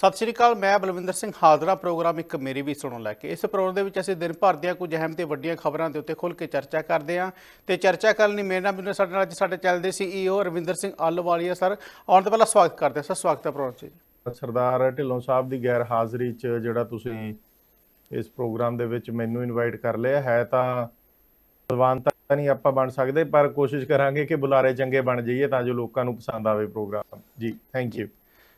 ਸਤਿ ਸ਼੍ਰੀ ਅਕਾਲ, ਮੈਂ ਬਲਵਿੰਦਰ ਸਿੰਘ ਹਾਜ਼ਰਾ, ਪ੍ਰੋਗਰਾਮ ਇੱਕ ਮੇਰੀ ਵੀ ਸੁਣੋ ਲੈ ਕੇ। ਇਸ ਪ੍ਰੋਗਰਾਮ ਦੇ ਵਿੱਚ ਅਸੀਂ ਦਿਨ ਭਰ ਦੀਆਂ ਕੁਝ ਅਹਿਮ ਤੇ ਵੱਡੀਆਂ ਖਬਰਾਂ ਦੇ ਉੱਤੇ ਖੁੱਲ੍ਹ ਕੇ ਚਰਚਾ ਕਰਦੇ ਹਾਂ। ਤੇ ਚਰਚਾ ਕਰਨ ਲਈ ਮੇਰੇ ਨਾਲ ਮੈਨੂੰ ਸਾਡੇ ਨਾਲ ਅੱਜ ਸਾਡੇ ਚੱਲ ਦੇ ਸੀਈਓ ਰਵਿੰਦਰ ਸਿੰਘ ਆਲਵਾਲੀਆ ਸਰ। ਆਉਣ ਤੋਂ ਪਹਿਲਾਂ ਸਵਾਗਤ ਕਰਦੇ ਹਾਂ। ਸਰ, ਸਵਾਗਤ ਹੈ ਪ੍ਰੋਗਰਾਮ 'ਚ ਸਰਦਾਰ ਢਿੱਲੋਂ ਸਾਹਿਬ ਦੀ ਗੈਰ ਹਾਜ਼ਰੀ 'ਚ ਜਿਹੜਾ ਤੁਸੀਂ ਇਸ ਪ੍ਰੋਗਰਾਮ ਦੇ ਵਿੱਚ ਮੈਨੂੰ ਇਨਵਾਈਟ ਕਰ ਲਿਆ ਹੈ, ਤਾਂ ਬਲਵਾਨ ਤਾਂ ਨਹੀਂ ਆਪਾਂ ਬਣ ਸਕਦੇ, ਪਰ ਕੋਸ਼ਿਸ਼ ਕਰਾਂਗੇ ਕਿ ਬੁਲਾਰੇ ਚੰਗੇ ਬਣ ਜਾਈਏ ਤਾਂ ਜੋ ਲੋਕਾਂ ਨੂੰ ਪਸੰਦ ਆਵੇ ਪ੍ਰੋਗਰਾਮ। ਜੀ ਥੈਂਕ ਯੂ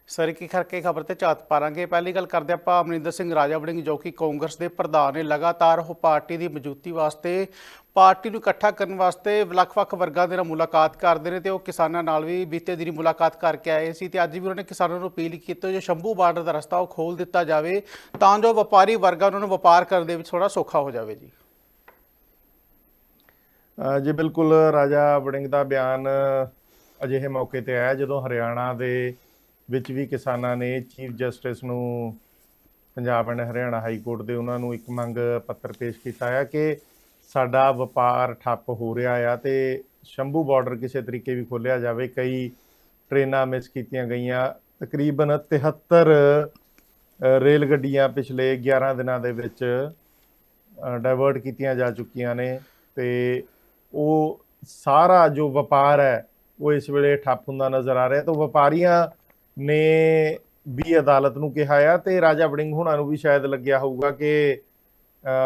ਸਰ ਕੀ ਕਰਕੇ ਖਬਰ ਤੇ ਝਾਤ ਪਾਰਾਂਗੇ। ਪਹਿਲੀ ਗੱਲ ਕਰਦੇ ਆਪਾਂ ਅਮਰਿੰਦਰ ਸਿੰਘ ਰਾਜਾ ਵੜਿੰਗ ਜੋ ਕਿ ਕਾਂਗਰਸ ਦੇ ਪ੍ਰਧਾਨ ਨੇ ਲਗਾਤਾਰ ਉਹ ਪਾਰਟੀ ਦੀ ਮਜ਼ਬੂਤੀ ਵਾਸਤੇ, ਪਾਰਟੀ ਨੂੰ ਇਕੱਠਾ ਕਰਨ ਵਾਸਤੇ ਵੱਖ-ਵੱਖ ਵਰਗਾਂ ਦੇ ਨਾਲ ਮੁਲਾਕਾਤ ਕਰਦੇ ਨੇ ਤੇ ਉਹ ਕਿਸਾਨਾਂ ਨਾਲ ਵੀ ਬੀਤੇ ਦਿਨੀ ਮੁਲਾਕਾਤ ਕਰਕੇ ਆਏ ਸੀ ਤੇ ਅੱਜ ਵੀ ਉਹਨਾਂ ਨੇ ਕਿਸਾਨਾਂ ਨੂੰ ਅਪੀਲ ਕੀਤੀ ਜੋ ਸ਼ੰਭੂ ਬਾਰਡਰ ਦਾ ਰਸਤਾ ਉਹ ਖੋਲ ਦਿੱਤਾ ਜਾਵੇ, ਤਾਂ ਜੋ ਵਪਾਰੀ ਵਰਗਾਂ ਉਹਨਾਂ ਨੂੰ ਵਪਾਰ ਕਰਨ ਦੇ ਵਿੱਚ ਥੋੜਾ ਸੌਖਾ ਹੋ ਜਾਵੇ ਜੀ। ਜੀ ਬਿਲਕੁਲ ਰਾਜਾ ਵੜਿੰਗ ਦਾ ਬਿਆਨ ਅਜਿਹੇ ਮੌਕੇ ਤੇ ਆਇਆ ਜਦੋਂ ਹਰਿਆਣਾ ਦੇ ਵਿੱਚ ਵੀ ਕਿਸਾਨਾਂ ਨੇ ਚੀਫ ਜਸਟਿਸ ਨੂੰ Punjab and Haryana high court ਦੇ ਉਹਨਾਂ ਨੂੰ ਇੱਕ ਮੰਗ ਪੱਤਰ ਪੇਸ਼ ਕੀਤਾ ਹੈ ਕਿ ਸਾਡਾ ਵਪਾਰ ਠੱਪ ਹੋ ਰਿਹਾ ਆ ਤੇ ਸ਼ੰਭੂ ਬਾਰਡਰ ਕਿਸੇ ਤਰੀਕੇ ਵੀ ਖੋਲਿਆ ਜਾਵੇ। ਕਈ ਟ੍ਰੇਨਾਂ ਮਿਸ ਕੀਤੀਆਂ ਗਈਆਂ। ਤਕਰੀਬਨ 73 ਰੇਲ ਗੱਡੀਆਂ ਪਿਛਲੇ 11 ਦਿਨਾਂ ਦੇ ਵਿੱਚ ਡਾਇਵਰਟ ਕੀਤੀਆਂ ਜਾ ਚੁੱਕੀਆਂ ਨੇ ਤੇ ਉਹ ਸਾਰਾ ਜੋ ਵਪਾਰ ਹੈ, ਉਹ ਇਸ ਵੇਲੇ ਠੱਪ ਹੁੰਦਾ ਨਜ਼ਰ ਆ ਰਿਹਾ। ਤਾਂ ਵਪਾਰੀਆਂ ਨੇ ਵੀ ਅਦਾਲਤ ਨੂੰ ਕਿਹਾ ਆ ਤੇ ਰਾਜਾ ਵੜਿੰਗ ਹੁਣਾਂ ਨੂੰ ਵੀ ਸ਼ਾਇਦ ਲੱਗਿਆ ਹੋਊਗਾ ਕਿ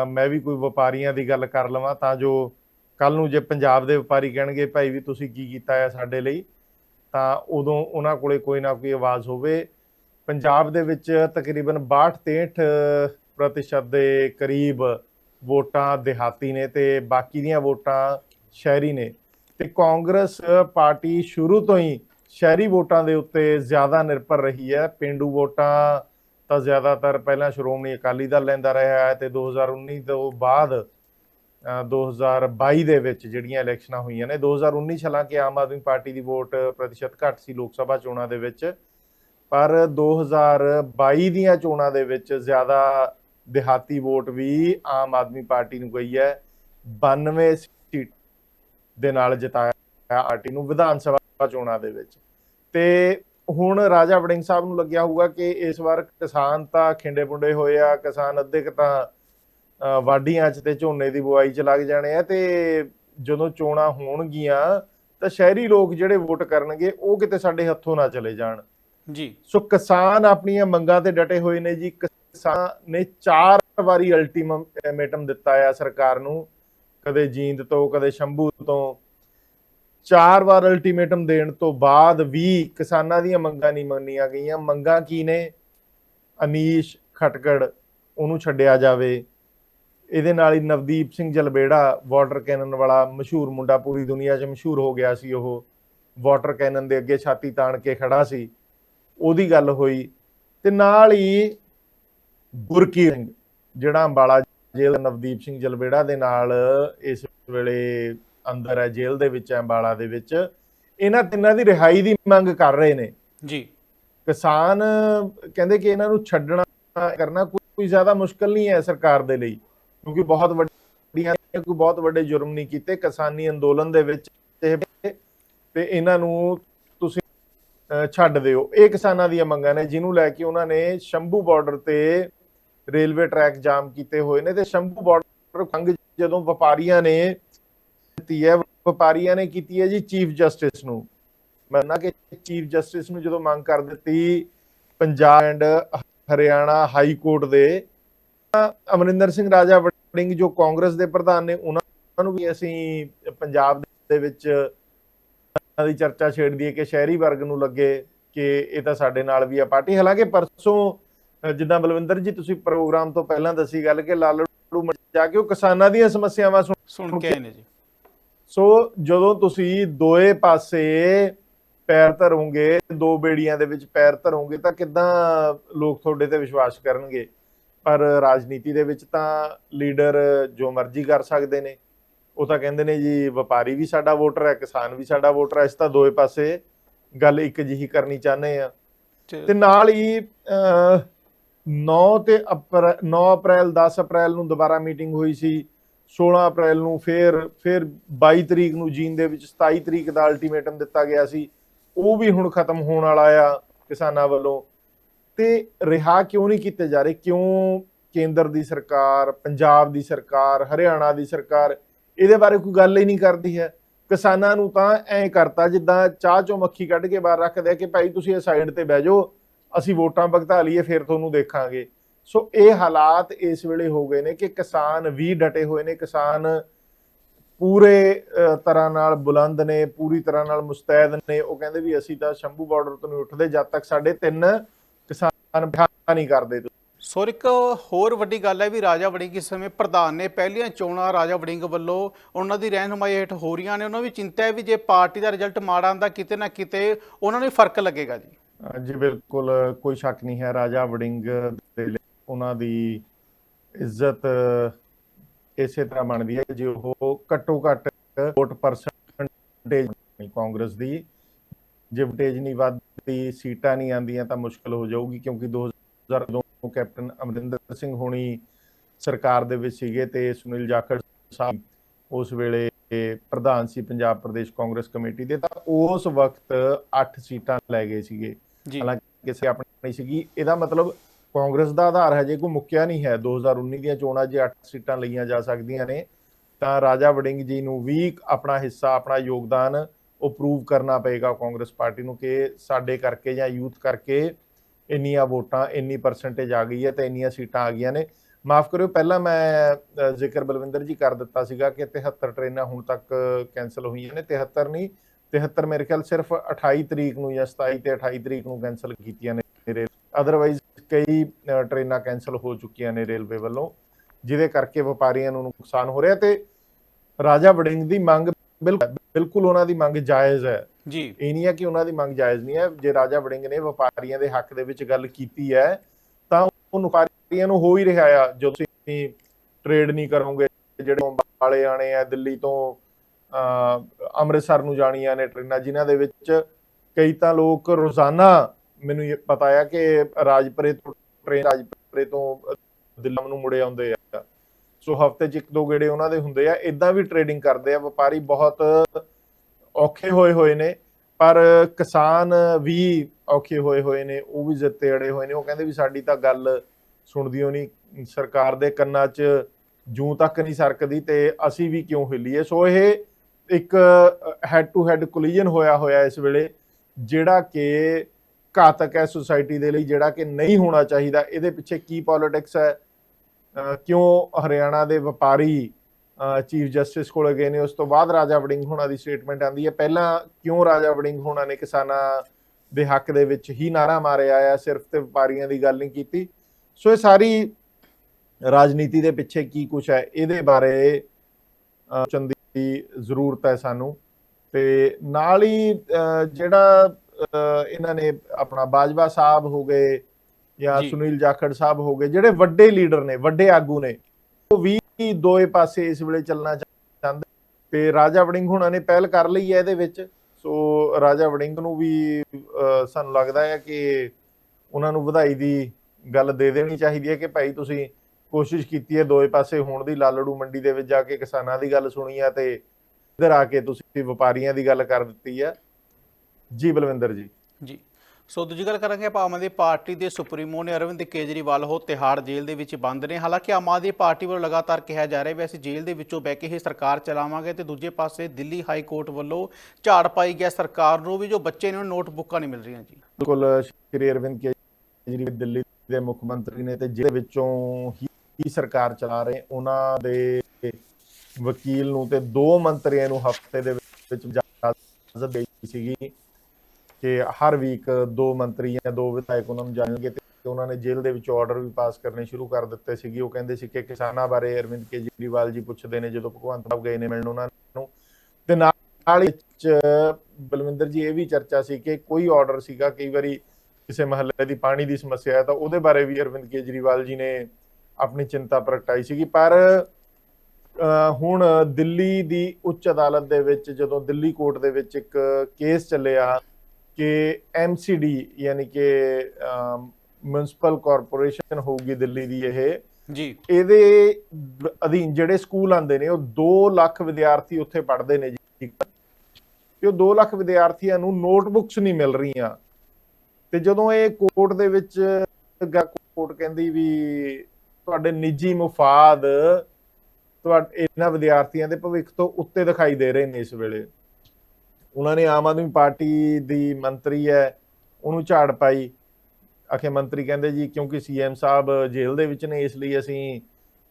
ਮੈਂ ਵੀ ਕੋਈ ਵਪਾਰੀਆਂ ਦੀ ਗੱਲ ਕਰ ਲਵਾਂ ਤਾਂ ਜੋ ਕੱਲ ਨੂੰ ਜੇ ਪੰਜਾਬ ਦੇ ਵਪਾਰੀ ਕਹਿਣਗੇ, ਭਾਈ ਵੀ ਤੁਸੀਂ ਕੀ ਕੀਤਾ ਆ ਸਾਡੇ ਲਈ? ਤਾਂ ਉਦੋਂ ਉਹਨਾਂ ਕੋਲੇ ਕੋਈ ਨਾ ਕੋਈ ਆਵਾਜ਼ ਹੋਵੇ। ਪੰਜਾਬ ਦੇ ਵਿੱਚ ਤਕਰੀਬਨ 62-63 ਪ੍ਰਤੀਸ਼ਤ ਦੇ ਕਰੀਬ ਵੋਟਾਂ ਦਿਹਾਤੀ ਨੇ ਤੇ ਬਾਕੀ ਦੀਆਂ ਵੋਟਾਂ ਸ਼ਹਿਰੀ ਨੇ। ਤੇ ਕਾਂਗਰਸ ਪਾਰਟੀ ਸ਼ੁਰੂ ਤੋਂ ਹੀ ਸ਼ਹਿਰੀ ਵੋਟਾਂ ਦੇ ਉੱਤੇ ਜ਼ਿਆਦਾ ਨਿਰਭਰ ਰਹੀ ਹੈ। ਪਿੰਡੂ ਵੋਟਾਂ ਤਾਂ ਜ਼ਿਆਦਾਤਰ ਪਹਿਲਾਂ ਸ਼੍ਰੋਮਣੀ ਅਕਾਲੀ ਦਲ ਲੈਂਦਾ ਰਿਹਾ ਹੈ ਤੇ 2019 ਤੋਂ ਬਾਅਦ ਅ, 2022 ਦੇ ਵਿੱਚ ਜਿਹੜੀਆਂ ਇਲੈਕਸ਼ਨਾਂ ਹੋਈਆਂ ਨੇ 2019 ਚ ਹਾਲਾਂਕਿ ਆਮ ਆਦਮੀ ਪਾਰਟੀ ਦੀ ਵੋਟ ਪ੍ਰਤੀਸ਼ਤ ਘੱਟ ਸੀ ਲੋਕ ਸਭਾ ਚੋਣਾਂ ਦੇ ਵਿੱਚ ਪਰ 2022 ਦੀਆਂ ਚੋਣਾਂ ਦੇ ਵਿੱਚ ਜ਼ਿਆਦਾ ਦਿਹਾਤੀ ਵੋਟ ਵੀ ਆਮ ਆਦਮੀ ਪਾਰਟੀ ਨੂੰ ਗਈ ਹੈ। 92 ਸੀਟ ਦੇ ਨਾਲ ਜਿਤਾਇਆ ਪਾਰਟੀ ਨੂੰ ਵਿਧਾਨ ਸਭਾ ਚੋਣਾਂ ਦੇ ਵਿੱਚ। ਤੇ ਹੁਣ ਰਾਜਾ ਵੜਿੰਗ ਸਾਹਿਬ ਨੂੰ ਲੱਗਿਆ ਹੋਊਗਾ ਕਿ ਇਸ ਵਾਰ ਕਿਸਾਨ ਤਾਂ ਖਿੰਡੇ ਪੁੰਡੇ ਹੋਏ ਆ ਕਿਸਾਨ ਅੱਧੇ ਕੁ ਤਾਂ ਵਾਢੀਆਂ 'ਚ ਤੇ ਝੋਨੇ ਦੀ ਬੁਆਈ 'ਚ ਲੱਗ ਜਾਣੇ ਆ ਤੇ ਜਦੋਂ ਚੋਣਾਂ ਹੋਣਗੀਆਂ ਤਾਂ ਸ਼ਹਿਰੀ ਲੋਕ ਜਿਹੜੇ ਵੋਟ ਕਰਨਗੇ ਉਹ ਕਿਤੇ ਸਾਡੇ ਹੱਥੋਂ ਨਾ ਚਲੇ ਜਾਣ। ਜੀ। ਸੋ ਕਿਸਾਨ ਆਪਣੀਆਂ ਮੰਗਾਂ ਤੇ ਡਟੇ ਹੋਏ ਨੇ ਜੀ। ਕਿਸਾਨ ਨੇ ਚਾਰ ਵਾਰੀ ਅਲਟੀਮੇਟਮ ਦਿੱਤਾ ਆ ਸਰਕਾਰ ਨੂੰ ਕਦੇ ਜੀਂਦ ਤੋਂ ਕਦੇ ਸ਼ੰਭੂ ਤੋਂ। ਚਾਰ ਵਾਰ ਅਲਟੀਮੇਟਮ ਦੇਣ ਤੋਂ ਬਾਅਦ ਵੀ ਕਿਸਾਨਾਂ ਦੀਆਂ ਮੰਗਾਂ ਨਹੀਂ ਮੰਨੀਆਂ ਗਈਆਂ। ਮੰਗਾਂ ਕੀ ਨੇ? ਅਨੀਸ਼ ਖਟਕੜ, ਉਹਨੂੰ ਛੱਡਿਆ ਜਾਵੇ। ਇਹਦੇ ਨਾਲ ਹੀ ਨਵਦੀਪ ਸਿੰਘ ਜਲਬੇੜਾ ਵਾਟਰ ਕੈਨਨ ਵਾਲਾ ਮਸ਼ਹੂਰ ਮੁੰਡਾ ਪੂਰੀ ਦੁਨੀਆ 'ਚ ਮਸ਼ਹੂਰ ਹੋ ਗਿਆ ਸੀ। ਉਹ ਵਾਟਰ ਕੈਨਨ ਦੇ ਅੱਗੇ ਛਾਤੀ ਤਾਣ ਕੇ ਖੜਾ ਸੀ। ਉਹਦੀ ਗੱਲ ਹੋਈ ਤੇ ਨਾਲ ਹੀ ਗੁਰਕੀ ਸਿੰਘ, ਜਿਹੜਾ ਅੰਬਾਲਾ ਜੇਲ੍ਹ ਨਵਦੀਪ ਸਿੰਘ ਜਲਬੇੜਾ ਦੇ ਨਾਲ ਇਸ ਵੇਲੇ ਅੰਦਰ ਹੈ ਜੇਲ੍ਹ ਦੇ ਵਿੱਚ ਹੈ ਅੰਬਾਲਾ ਦੇ ਵਿੱਚ। ਇਹਨਾਂ ਤਿੰਨਾਂ ਦੀ ਰਿਹਾਈ ਦੀ ਮੰਗ ਕਰ ਰਹੇ ਨੇ। ਜੀ। ਕਿਸਾਨ ਕਹਿੰਦੇ ਕਿ ਇਹਨਾਂ ਨੂੰ ਛੱਡਣਾ ਕਰਨਾ ਕੋਈ ਜ਼ਿਆਦਾ ਮੁਸ਼ਕਲ ਨਹੀਂ ਹੈ ਸਰਕਾਰ ਦੇ ਲਈ ਕਿਉਂਕਿ ਬਹੁਤ ਵੱਡੀਆਂ ਕੋਈ ਬਹੁਤ ਵੱਡੇ ਜੁਰਮ ਨਹੀਂ ਕੀਤੇ ਕਿਸਾਨੀ ਅੰਦੋਲਨ ਦੇ ਵਿੱਚ। ਇਹ ਤੇ ਇਹਨਾਂ ਨੂੰ ਤੁਸੀਂ ਛੱਡ ਦਿਓ। ਇਹ ਕਿਸਾਨਾਂ ਦੀਆਂ ਮੰਗਾਂ ਨੇ ਜਿਹਨੂੰ ਲੈ ਕੇ ਉਹਨਾਂ ਨੇ ਸ਼ੰਭੂ ਬਾਰਡਰ ਤੇ ਰੇਲਵੇ ਟਰੈਕ ਜਾਮ ਕੀਤੇ ਹੋਏ ਨੇ। ਤੇ ਸ਼ੰਭੂ ਬਾਰਡਰ ਖੰਗ ਜਦੋਂ ਵਪਾਰੀਆਂ ਨੇ ਦਿੱਤੀ ਹੈ, ਵਪਾਰੀਆਂ ਨੇ ਕੀਤੀ ਹੈ ਜੀ ਚੀਫ ਜਸਟਿਸ ਨੂੰ। ਮੈਂ ਨਾ ਕਿ ਚੀਫ ਜਸਟਿਸ ਨੂੰ ਜਦੋਂ ਮੰਗ ਕਰ ਦਿੱਤੀ Punjab and Haryana high court ਦੇ ਅਮਰਿੰਦਰ ਸਿੰਘ ਰਾਜਾ ਵੜਿੰਗ ਜੋ ਕਾਂਗਰਸ ਦੇ ਪ੍ਰਧਾਨ ਨੇ, ਉਹਨਾਂ ਨੂੰ ਵੀ ਅਸੀਂ ਪੰਜਾਬ ਦੇ ਵਿੱਚ ਦੀ ਚਰਚਾ ਛੇੜਦੀ ਹੈ ਕਿ ਸ਼ਹਿਰੀ ਵਰਗ ਨੂੰ ਲੱਗੇ ਕਿ ਇਹ ਤਾਂ ਸਾਡੇ ਨਾਲ ਵੀ ਆ ਪਾਰਟੀ। ਹਾਲਾਂਕਿ ਪਰਸੋਂ ਜਿੱਦਾਂ ਬਲਵਿੰਦਰ ਜੀ ਤੁਸੀਂ ਪ੍ਰੋਗਰਾਮ ਤੋਂ ਪਹਿਲਾਂ ਦੱਸੀ ਗੱਲ ਕਿ ਲਾਲੜੂ ਜਾ ਕੇ ਉਹ ਕਿਸਾਨਾਂ ਦੀਆਂ ਸਮੱਸਿਆਵਾਂ ਸੁਣ ਸੁਣ ਕੇ ਆਏ ਨੇ ਜੀ। ਸੋ ਜਦੋਂ ਤੁਸੀਂ ਦੋਏ ਪਾਸੇ ਪੈਰ ਧਰੋਗੇ ਦੋ ਬੇੜੀਆਂ ਦੇ ਵਿੱਚ ਪੈਰ ਧਰੋਗੇ ਤਾਂ ਕਿੱਦਾਂ ਲੋਕ ਤੁਹਾਡੇ ਤੇ ਵਿਸ਼ਵਾਸ ਕਰਨਗੇ? ਪਰ ਰਾਜਨੀਤੀ ਦੇ ਵਿੱਚ ਤਾਂ ਲੀਡਰ ਜੋ ਮਰਜ਼ੀ ਕਰ ਸਕਦੇ ਨੇ। ਉਹ ਤਾਂ ਕਹਿੰਦੇ ਨੇ ਜੀ ਵਪਾਰੀ ਵੀ ਸਾਡਾ ਵੋਟਰ ਹੈ ਕਿਸਾਨ ਵੀ ਸਾਡਾ ਵੋਟਰ ਹੈ ਇਸ ਤਾਂ ਦੋਏ ਪਾਸੇ ਗੱਲ ਇੱਕ ਜਿਹੀ ਕਰਨੀ ਚਾਹੁੰਦੇ ਆ ਤੇ ਨਾਲ ਹੀ 9 ਤੇ ਅਪ੍ਰੈਲ 9 ਅਪ੍ਰੈਲ 10 ਅਪ੍ਰੈਲ ਨੂੰ ਦੁਬਾਰਾ ਮੀਟਿੰਗ ਹੋਈ ਸੀ। 16 ਅਪ੍ਰੈਲ ਨੂੰ ਫਿਰ ਫਿਰ 22 ਤਰੀਕ ਨੂੰ ਜੀਨ ਦੇ ਵਿੱਚ 27 ਤਰੀਕ ਦਾ ਅਲਟੀਮੇਟਮ ਦਿੱਤਾ ਗਿਆ ਸੀ। ਉਹ ਵੀ ਹੁਣ ਖਤਮ ਹੋਣ ਵਾਲਾ ਆ ਕਿਸਾਨਾਂ ਵੱਲੋਂ। ਤੇ ਰਿਹਾ ਕਿਉਂ ਨਹੀਂ ਕੀਤੇ ਜਾ ਰਹੇ? ਕਿਉਂ ਕੇਂਦਰ ਦੀ ਸਰਕਾਰ, ਪੰਜਾਬ ਦੀ ਸਰਕਾਰ, ਹਰਿਆਣਾ ਦੀ ਸਰਕਾਰ ਇਹਦੇ ਬਾਰੇ ਕੋਈ ਗੱਲ ਹੀ ਨਹੀਂ ਕਰਦੀ ਹੈ? ਕਿਸਾਨਾਂ ਨੂੰ ਤਾਂ ਐਂ ਕਰਤਾ ਜਿੱਦਾਂ ਚਾਹ ਚੋਂ ਮੱਖੀ ਕੱਢ ਕੇ ਬਾਹਰ ਰੱਖਦੇ ਕਿ ਭਾਈ ਤੁਸੀਂ ਇਹ ਸਾਈਡ ਤੇ ਬਹਿ ਜਾਓ, ਅਸੀਂ ਵੋਟਾਂ ਭਗਤਾ ਲਈਏ, ਫਿਰ ਤੁਹਾਨੂੰ ਦੇਖਾਂਗੇ। ਸੋ ਇਹ ਹਾਲਾਤ ਇਸ ਵੇਲੇ ਹੋ ਗਏ ਨੇ ਕਿ ਕਿਸਾਨ ਵੀ ਡਟੇ ਹੋਏ ਨੇ ਕਿਸਾਨ ਪੂਰੇ ਤਰ੍ਹਾਂ ਨਾਲ ਬੁਲੰਦ ਨੇ ਪੂਰੀ ਤਰ੍ਹਾਂ ਨਾਲ ਮੁਸਤੈਦ ਨੇ। ਉਹ ਕਹਿੰਦੇ ਵੀ ਅਸੀਂ ਤਾਂ ਸ਼ੰਭੂ ਬਾਰਡਰ ਤੋਂ ਨਹੀਂ ਉੱਠਦੇ ਜਦ ਤੱਕ ਸਾਡੇ ਤਿੰਨ ਕਿਸਾਨ ਬਿਠਾ ਨਹੀਂ ਕਰਦੇ ਸੋ ਇੱਕ ਹੋਰ ਵੱਡੀ ਗੱਲ ਹੈ ਵੀ ਰਾਜਾ ਵੜਿੰਗ ਇਸ ਸਮੇਂ ਪ੍ਰਧਾਨ ਨੇ। ਪਹਿਲੀਆਂ ਚੋਣਾਂ ਰਾਜਾ ਵੜਿੰਗ ਵੱਲੋਂ ਉਹਨਾਂ ਦੀ ਰਹਿਨੁਮਾਈ ਹੇਠ ਹੋ ਰਹੀਆਂ ਨੇ। ਉਹਨਾਂ ਵੀ ਚਿੰਤਾ ਹੈ ਵੀ ਜੇ ਪਾਰਟੀ ਦਾ ਰਿਜ਼ਲਟ ਮਾੜਾ ਆਂਦਾ ਕਿਤੇ ਨਾ ਕਿਤੇ ਉਹਨਾਂ ਨੂੰ ਫ਼ਰਕ ਲੱਗੇਗਾ ਜੀ। ਜੀ ਬਿਲਕੁਲ ਕੋਈ ਸ਼ੱਕ ਨਹੀਂ ਹੈ। ਰਾਜਾ ਵੜਿੰਗ ਦੇ ਉਹਨਾਂ ਦੀ ਇੱਜ਼ਤ ਇਸੇ ਤਰ੍ਹਾਂ ਬਣਦੀ ਹੈ ਜੇ ਉਹ ਘੱਟੋ ਘੱਟ ਵੋਟ ਪਰਸੈਂਟੇਜ ਕਾਂਗਰਸ ਦੀ। ਜੇ ਵੋਟੇਜ ਨਹੀਂ ਵੱਧਦੀ ਸੀਟਾਂ ਨਹੀਂ ਆਂਦੀਆਂ ਤਾਂ ਮੁਸ਼ਕਲ ਹੋ ਜਾਊਗੀ ਕਿਉਂਕਿ 2002 ਕੈਪਟਨ ਅਮਰਿੰਦਰ ਸਿੰਘ ਹੋਣੀ ਸਰਕਾਰ ਦੇ ਵਿੱਚ ਸੀਗੇ ਤੇ ਸੁਨੀਲ ਜਾਖੜ ਸਾਹਿਬ ਉਸ ਵੇਲੇ ਪ੍ਰਧਾਨ ਸੀ ਪੰਜਾਬ ਪ੍ਰਦੇਸ਼ ਕਾਂਗਰਸ ਕਮੇਟੀ ਦੇ ਤਾਂ ਉਸ ਵਕਤ 8 ਸੀਟਾਂ ਲੈ ਗਏ ਸੀਗੇ। ਹਾਲਾਂਕਿ ਕਿਸੇ ਆਪਣੀ ਸੀਗੀ। ਇਹਦਾ ਮਤਲਬ ਕਾਂਗਰਸ ਦਾ ਆਧਾਰ ਹਜੇ ਕੋਈ ਮੁੱਕਿਆ ਨਹੀਂ ਹੈ। 2019 ਦੀਆਂ ਚੋਣਾਂ ਜੇ 8 ਸੀਟਾਂ ਲਈਆਂ ਜਾ ਸਕਦੀਆਂ ਨੇ, ਤਾਂ ਰਾਜਾ ਵੜਿੰਗ ਜੀ ਨੂੰ ਵੀ ਆਪਣਾ ਹਿੱਸਾ, ਆਪਣਾ ਯੋਗਦਾਨ ਉਹ ਪ੍ਰੂਵ ਕਰਨਾ ਪਏਗਾ ਕਾਂਗਰਸ ਪਾਰਟੀ ਨੂੰ ਕਿ ਸਾਡੇ ਕਰਕੇ ਜਾਂ ਯੂਥ ਕਰਕੇ ਇੰਨੀਆਂ ਵੋਟਾਂ, ਇੰਨੀ ਪਰਸੈਂਟੇਜ ਆ ਗਈ ਹੈ ਤੇ ਇੰਨੀਆਂ ਸੀਟਾਂ ਆ ਗਈਆਂ ਨੇ। ਮਾਫ ਕਰਿਓ, ਪਹਿਲਾਂ ਮੈਂ ਜ਼ਿਕਰ ਬਲਵਿੰਦਰ ਜੀ ਕਰ ਦਿੱਤਾ ਸੀਗਾ ਕਿ 73 ਟ੍ਰੇਨਾਂ ਹੁਣ ਤੱਕ ਕੈਨਸਲ ਹੋਈਆਂ ਨੇ। 73 ਨਹੀਂ 73 ਮੇਰੇ ਖਿਆਲ ਸਿਰਫ 28 ਤਰੀਕ ਨੂੰ ਜਾਂ 27 ਤੇ 28 ਤਰੀਕ ਨੂੰ ਕੈਨਸਲ ਕੀਤੀਆਂ ਨੇ ਰੇਲ ਅਦਰਵਾਈਜ਼ ਕਈ ਟ੍ਰੇਨਾਂ ਕੈਨਸਲ ਹੋ ਚੁੱਕੀਆਂ ਨੇ ਰੇਲਵੇ ਵੱਲੋਂ ਜਿਹਦੇ ਕਰਕੇ ਵਪਾਰੀਆਂ ਨੂੰ ਨੁਕਸਾਨ ਹੋ ਰਿਹਾ ਤੇ ਰਾਜਾ ਵੜਿੰਗ ਦੀ ਮੰਗ ਬਿਲਕੁਲ ਉਹਨਾਂ ਦੀ ਮੰਗ ਜਾਇਜ਼ ਹੈ। ਜੀ। ਇਹ ਨਹੀਂ ਹੈ ਕਿ ਉਹਨਾਂ ਦੀ ਮੰਗ ਜਾਇਜ਼ ਨਹੀਂ ਹੈ। ਜੇ ਰਾਜਾ ਵੜਿੰਗ ਨੇ ਵਪਾਰੀਆਂ ਦੇ ਹੱਕ ਦੇ ਵਿੱਚ ਗੱਲ ਕੀਤੀ ਹੈ ਤਾਂ ਉਹ ਵਪਾਰੀਆਂ ਨੂੰ ਹੋ ਹੀ ਰਿਹਾ ਆ। ਜਦੋਂ ਤੁਸੀਂ ਟ੍ਰੇਡ ਨਹੀਂ ਕਰੋਗੇ ਜਿਹੜੇ ਵਾਲੇ ਆਣੇ ਆ ਦਿੱਲੀ ਤੋਂ ਅੰਮ੍ਰਿਤਸਰ ਨੂੰ ਜਾਣੀਆਂ ਨੇ ਟ੍ਰੇਨਾਂ ਜਿਨ੍ਹਾਂ ਦੇ ਵਿੱਚ ਕਈ ਤਾਂ ਲੋਕ ਰੋਜ਼ਾਨਾ ਮੈਨੂੰ ਇਹ ਪਤਾ ਆ ਕਿ ਰਾਜਪੁਰੇ ਤੋਂ ਟ੍ਰੇਨ ਰਾਜਪੁਰੇ ਤੋਂ ਦਿੱਲੀ ਨੂੰ ਮੁੜੇ ਆਉਂਦੇ ਆ। ਸੋ ਹਫ਼ਤੇ 'ਚ ਇੱਕ ਦੋ ਗੇੜੇ ਉਹਨਾਂ ਦੇ ਹੁੰਦੇ ਆ। ਇਦਾਂ ਵੀ ਟ੍ਰੇਡਿੰਗ ਕਰਦੇ ਆ। ਵਪਾਰੀ ਬਹੁਤ ਔਖੇ ਹੋਏ ਹੋਏ ਨੇ। ਪਰ ਕਿਸਾਨ ਵੀ ਔਖੇ ਹੋਏ ਹੋਏ ਨੇ। ਉਹ ਵੀ ਜਿੱਤੇ ਅੜੇ ਹੋਏ ਨੇ। ਉਹ ਕਹਿੰਦੇ ਵੀ ਸਾਡੀ ਤਾਂ ਗੱਲ ਸੁਣਦੀਓ ਨਹੀਂ ਸਰਕਾਰ ਦੇ ਕੰਨਾਂ 'ਚ ਜੂ ਤੱਕ ਨਹੀਂ ਸਰਕਦੀ ਤੇ ਅਸੀਂ ਵੀ ਕਿਉਂ ਹਿੱਲੀਏ? ਸੋ ਇਹ ਇੱਕ ਹੈਡ ਟੂ ਹੈਡ ਕੋਲੀਜਨ ਹੋਇਆ ਹੋਇਆ ਇਸ ਵੇਲੇ, ਜਿਹੜਾ ਕਿ ਘਾਤਕ ਹੈ ਸੁਸਾਇਟੀ ਦੇ ਲਈ ਜਿਹੜਾ ਕਿ ਨਹੀਂ ਹੋਣਾ ਚਾਹੀਦਾ। ਇਹਦੇ ਪਿੱਛੇ ਕੀ ਪੋਲਿਟਿਕਸ ਹੈ? ਕਿਉਂ ਹਰਿਆਣਾ ਦੇ ਵਪਾਰੀ ਚੀਫ ਜਸਟਿਸ ਕੋਲ ਗਏ ਨੇ? ਉਸ ਤੋਂ ਬਾਅਦ ਰਾਜਾ ਵੜਿੰਗ ਹੋਣਾ ਦੀ ਸਟੇਟਮੈਂਟ ਆਂਦੀ ਹੈ। ਪਹਿਲਾਂ ਕਿਉਂ ਰਾਜਾ ਵੜਿੰਗ ਹੋਣਾ ਨੇ ਕਿਸਾਨਾਂ ਦੇ ਹੱਕ ਦੇ ਵਿੱਚ ਹੀ ਨਾਰਾ ਮਾਰਿਆ ਆ? ਸਿਰਫ ਤੇ ਵਪਾਰੀਆਂ ਦੀ ਗੱਲ ਨਹੀਂ ਕੀਤੀ। ਸੋ ਇਹ ਸਾਰੀ ਰਾਜਨੀਤੀ ਦੇ ਪਿੱਛੇ ਕੀ ਕੁਝ ਹੈ? ਇਹਦੇ ਬਾਰੇ ਅਹ, ਜ਼ਰੂਰਤ ਹੈ ਸਾਨੂੰ। ਤੇ ਨਾਲ ਹੀ ਅਹ, ਜਿਹੜਾ ਇਹਨਾਂ ਨੇ ਆਪਣਾ ਬਾਜਵਾ ਸਾਹਿਬ ਹੋ ਗਏ ਜਾਂ। ਸੁਨੀਲ ਜਾਖੜ ਸਾਹਿਬ ਹੋ ਗਏ ਜਿਹੜੇ ਵੱਡੇ ਲੀਡਰ ਨੇ ਵੱਡੇ ਆਗੂ ਨੇ ਉਹ ਵੀ ਦੋਏ ਪਾਸੇ ਇਸ ਵੇਲੇ ਚੱਲਣਾ ਚਾਹੁੰਦੇ ਤੇ ਰਾਜਾ ਵੜਿੰਗ ਹੁਣਾਂ ਨੇ ਪਹਿਲ ਕਰ ਲਈ ਹੈ ਇਹਦੇ ਵਿੱਚ। ਸੋ ਰਾਜਾ ਵੜਿੰਗ ਨੂੰ ਵੀ ਸਾਨੂੰ ਲੱਗਦਾ ਹੈ ਕਿ ਉਹਨਾਂ ਨੂੰ ਵਧਾਈ ਦੀ ਗੱਲ ਦੇ ਦੇਣੀ ਚਾਹੀਦੀ ਹੈ ਕਿ ਭਾਈ ਤੁਸੀਂ ਕੋਸ਼ਿਸ਼ ਕੀਤੀ ਹੈ ਦੋਏ ਪਾਸੇ ਹੋਣ ਦੀ ਲਾਲੜੂ ਮੰਡੀ ਦੇ ਵਿੱਚ ਜਾ ਕੇ ਕਿਸਾਨਾਂ ਦੀ ਗੱਲ ਸੁਣੀ ਹੈ ਤੇ ਇੱਧਰ ਆ ਕੇ ਤੁਸੀਂ ਵਪਾਰੀਆਂ ਦੀ ਗੱਲ ਕਰ ਦਿੱਤੀ ਹੈ। ਜੀ ਬਲਵਿੰਦਰ ਜੀ। ਜੀ। ਸੋ ਦੂਜੀ ਗੱਲ ਕਰਾਂਗੇ ਆਪਾਂ ਆਮ ਆਦਮੀ ਪਾਰਟੀ ਦੇ ਸੁਪਰੀਮੋ ਨੇ ਅਰਵਿੰਦ ਕੇਜਰੀਵਾਲ ਉਹ ਤਿਹਾੜ ਜੇਲ੍ਹ ਦੇ ਵਿੱਚ ਬੰਦ ਨੇ। ਹਾਲਾਂਕਿ ਆਮ ਆਦਮੀ ਪਾਰਟੀ ਵੱਲੋਂ ਲਗਾਤਾਰ ਕਿਹਾ ਜਾ ਰਿਹਾ ਵੀ ਅਸੀਂ ਜੇਲ੍ਹ ਦੇ ਵਿੱਚੋਂ ਬਹਿ ਕੇ ਹੀ ਸਰਕਾਰ ਚਲਾਵਾਂਗੇ ਤੇ ਦੂਜੇ ਪਾਸੇ ਦਿੱਲੀ ਹਾਈ ਕੋਰਟ ਵੱਲੋਂ ਝਾੜ ਪਾਈ ਗਿਆ ਸਰਕਾਰ ਨੂੰ ਵੀ ਜੋ ਬੱਚੇ ਨੇ ਉਹ ਨੋਟਬੁੱਕਾਂ ਨਹੀਂ ਮਿਲ ਰਹੀਆਂ ਜੀ। ਬਿਲਕੁਲ ਸ਼੍ਰੀ ਅਰਵਿੰਦ ਕੇਜਰੀਵਾਲ ਦਿੱਲੀ ਦੇ ਮੁੱਖ ਮੰਤਰੀ ਨੇ ਤੇ ਜਿਹਦੇ ਵਿੱਚੋਂ ਹੀ ਹੀ ਸਰਕਾਰ ਚਲਾ ਰਹੇ ਉਹਨਾਂ ਦੇ ਵਕੀਲ ਨੂੰ ਤੇ ਦੋ ਮੰਤਰੀਆਂ ਨੂੰ ਹਫ਼ਤੇ ਦੇ ਵਿੱਚ ਇਜਾਜ਼ਤ ਦੇ ਸੀਗੀ। ਕਿ ਹਰ ਵੀਕ ਦੋ ਮੰਤਰੀ ਜਾਂ ਦੋ ਵਿਧਾਇਕ ਉਹਨਾਂ ਨੂੰ ਜਾਣਗੇ ਤੇ ਉਹਨਾਂ ਨੇ ਜੇਲ੍ਹ ਦੇ ਵਿੱਚ ਆਰਡਰ ਵੀ ਪਾਸ ਕਰਨੇ ਸ਼ੁਰੂ ਕਰ ਦਿੱਤੇ ਸੀਗੇ। ਉਹ ਕਹਿੰਦੇ ਸੀ ਕਿ ਕਿਸਾਨਾਂ ਬਾਰੇ ਅਰਵਿੰਦ ਕੇਜਰੀਵਾਲ ਜੀ ਪੁੱਛਦੇ ਨੇ ਜਦੋਂ ਭਗਵੰਤ ਮਾਨ ਗਏ ਨੇ ਮਿਲਣ ਉਹਨਾਂ ਨੂੰ। ਤੇ ਨਾਲ ਵਿੱਚ ਬਲਵਿੰਦਰ ਜੀ ਇਹ ਵੀ ਚਰਚਾ ਸੀ ਕਿ ਕੋਈ ਆਰਡਰ ਸੀਗਾ ਕਈ ਵਾਰੀ ਕਿਸੇ ਮਹੱਲੇ ਦੀ ਪਾਣੀ ਦੀ ਸਮੱਸਿਆ ਹੈ ਤਾਂ ਉਹਦੇ ਬਾਰੇ ਵੀ ਅਰਵਿੰਦ ਕੇਜਰੀਵਾਲ ਜੀ ਨੇ ਆਪਣੀ ਚਿੰਤਾ ਪ੍ਰਗਟਾਈ ਸੀਗੀ। ਪਰ ਅਹ, ਹੁਣ ਦਿੱਲੀ ਦੀ ਉੱਚ ਅਦਾਲਤ ਦੇ ਵਿੱਚ ਜਦੋਂ ਦਿੱਲੀ ਕੋਰਟ ਦੇ ਵਿੱਚ ਇੱਕ ਕੇਸ ਚੱਲਿਆ ਕਿ ਐਮਸੀਡੀ ਯਾਨੀ ਕਿ ਮਿਊਨਿਸਪਲ ਕਾਰਪੋਰੇਸ਼ਨ ਹੋਊਗੀ ਦਿੱਲੀ ਦੀ ਇਹ। ਜੀ। ਇਹਦੇ ਅਧੀਨ ਜਿਹੜੇ ਸਕੂਲ ਆਂਦੇ ਨੇ ਉਹ 2 ਲੱਖ ਵਿਦਿਆਰਥੀ ਉੱਥੇ ਪੜ੍ਹਦੇ ਨੇ ਜੀ। ਤੇ ਉਹ 2 ਲੱਖ ਵਿਦਿਆਰਥੀਆਂ ਨੂੰ ਨੋਟਬੁੱਕਸ ਨਹੀਂ ਮਿਲ ਰਹੀਆਂ। ਤੇ ਜਦੋਂ ਇਹ ਕੋਰਟ ਦੇ ਵਿੱਚ ਕੋਰਟ ਕਹਿੰਦੀ ਵੀ ਤੁਹਾਡੇ ਨਿੱਜੀ ਮੁਫਾਦ ਤੁਹਾਡੇ ਇਹਨਾਂ ਵਿਦਿਆਰਥੀਆਂ ਦੇ ਭਵਿੱਖ ਤੋਂ ਉੱਤੇ ਦਿਖਾਈ ਦੇ ਰਹੇ ਨੇ ਇਸ ਵੇਲੇ। ਉਹਨਾਂ ਨੇ ਆਮ ਆਦਮੀ ਪਾਰਟੀ ਦੀ ਮੰਤਰੀ ਹੈ, ਉਹਨੂੰ ਝਾੜ ਪਾਈ। ਆਖੇ ਮੰਤਰੀ ਕਹਿੰਦੇ ਜੀ, ਕਿਉਂਕਿ ਸੀਐਮ ਸਾਹਿਬ ਜੇਲ੍ਹ ਦੇ ਵਿੱਚ ਨੇ, ਇਸ ਲਈ ਅਸੀਂ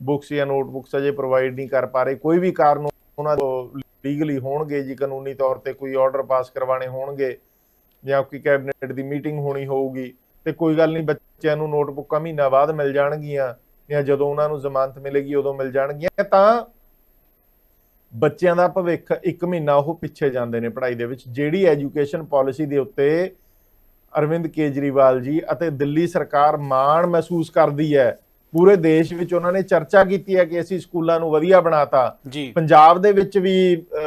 ਬੁੱਕਸ ਜਾਂ ਨੋਟਬੁੱਕਸ ਅਜੇ ਪ੍ਰੋਵਾਈਡ ਨਹੀਂ ਕਰ ਪਾ ਰਹੇ। ਕੋਈ ਵੀ ਕਾਰਨ ਉਹਨਾਂ ਤੋਂ ਲੀਗਲੀ ਹੋਣਗੇ ਜੀ, ਕਾਨੂੰਨੀ ਤੌਰ ਤੇ ਕੋਈ ਆਰਡਰ ਪਾਸ ਕਰਵਾਣੇ ਹੋਣਗੇ ਜਾਂ ਕੋਈ ਕੈਬਨਿਟ ਦੀ ਮੀਟਿੰਗ ਹੋਣੀ ਹੋਊਗੀ। ਤੇ ਕੋਈ ਗੱਲ ਨਹੀਂ, ਬੱਚਿਆਂ ਨੂੰ ਨੋਟਬੁੱਕਾਂ ਮਹੀਨਾ ਬਾਅਦ ਮਿਲ ਜਾਣਗੀਆਂ ਜਾਂ ਜਦੋਂ ਉਹਨਾਂ ਨੂੰ ਜ਼ਮਾਨਤ ਮਿਲੇਗੀ ਉਦੋਂ ਮਿਲ ਜਾਣਗੀਆਂ। ਤਾਂ ਬੱਚਿਆਂ ਦਾ ਭਵਿੱਖ ਇੱਕ ਮਹੀਨਾ ਉਹ ਪਿੱਛੇ ਜਾਂਦੇ ਨੇ ਪੜ੍ਹਾਈ ਦੇ ਵਿੱਚ ਜਿਹੜੀ ਐਜੂਕੇਸ਼ਨ ਪਾਲਿਸੀ ਦੇ ਉੱਤੇ ਅਰਵਿੰਦ ਕੇਜਰੀਵਾਲ ਜੀ ਅਤੇ ਦਿੱਲੀ ਸਰਕਾਰ ਮਾਣ ਮਹਿਸੂਸ ਕਰਦੀ ਹੈ ਪੂਰੇ ਦੇਸ਼ ਵਿੱਚ ਉਹਨਾਂ ਨੇ ਚਰਚਾ ਕੀਤੀ ਹੈ ਕਿ ਅਸੀਂ ਸਕੂਲਾਂ ਨੂੰ ਵਧੀਆ ਬਣਾਤਾ। ਪੰਜਾਬ ਦੇ ਵਿੱਚ ਵੀ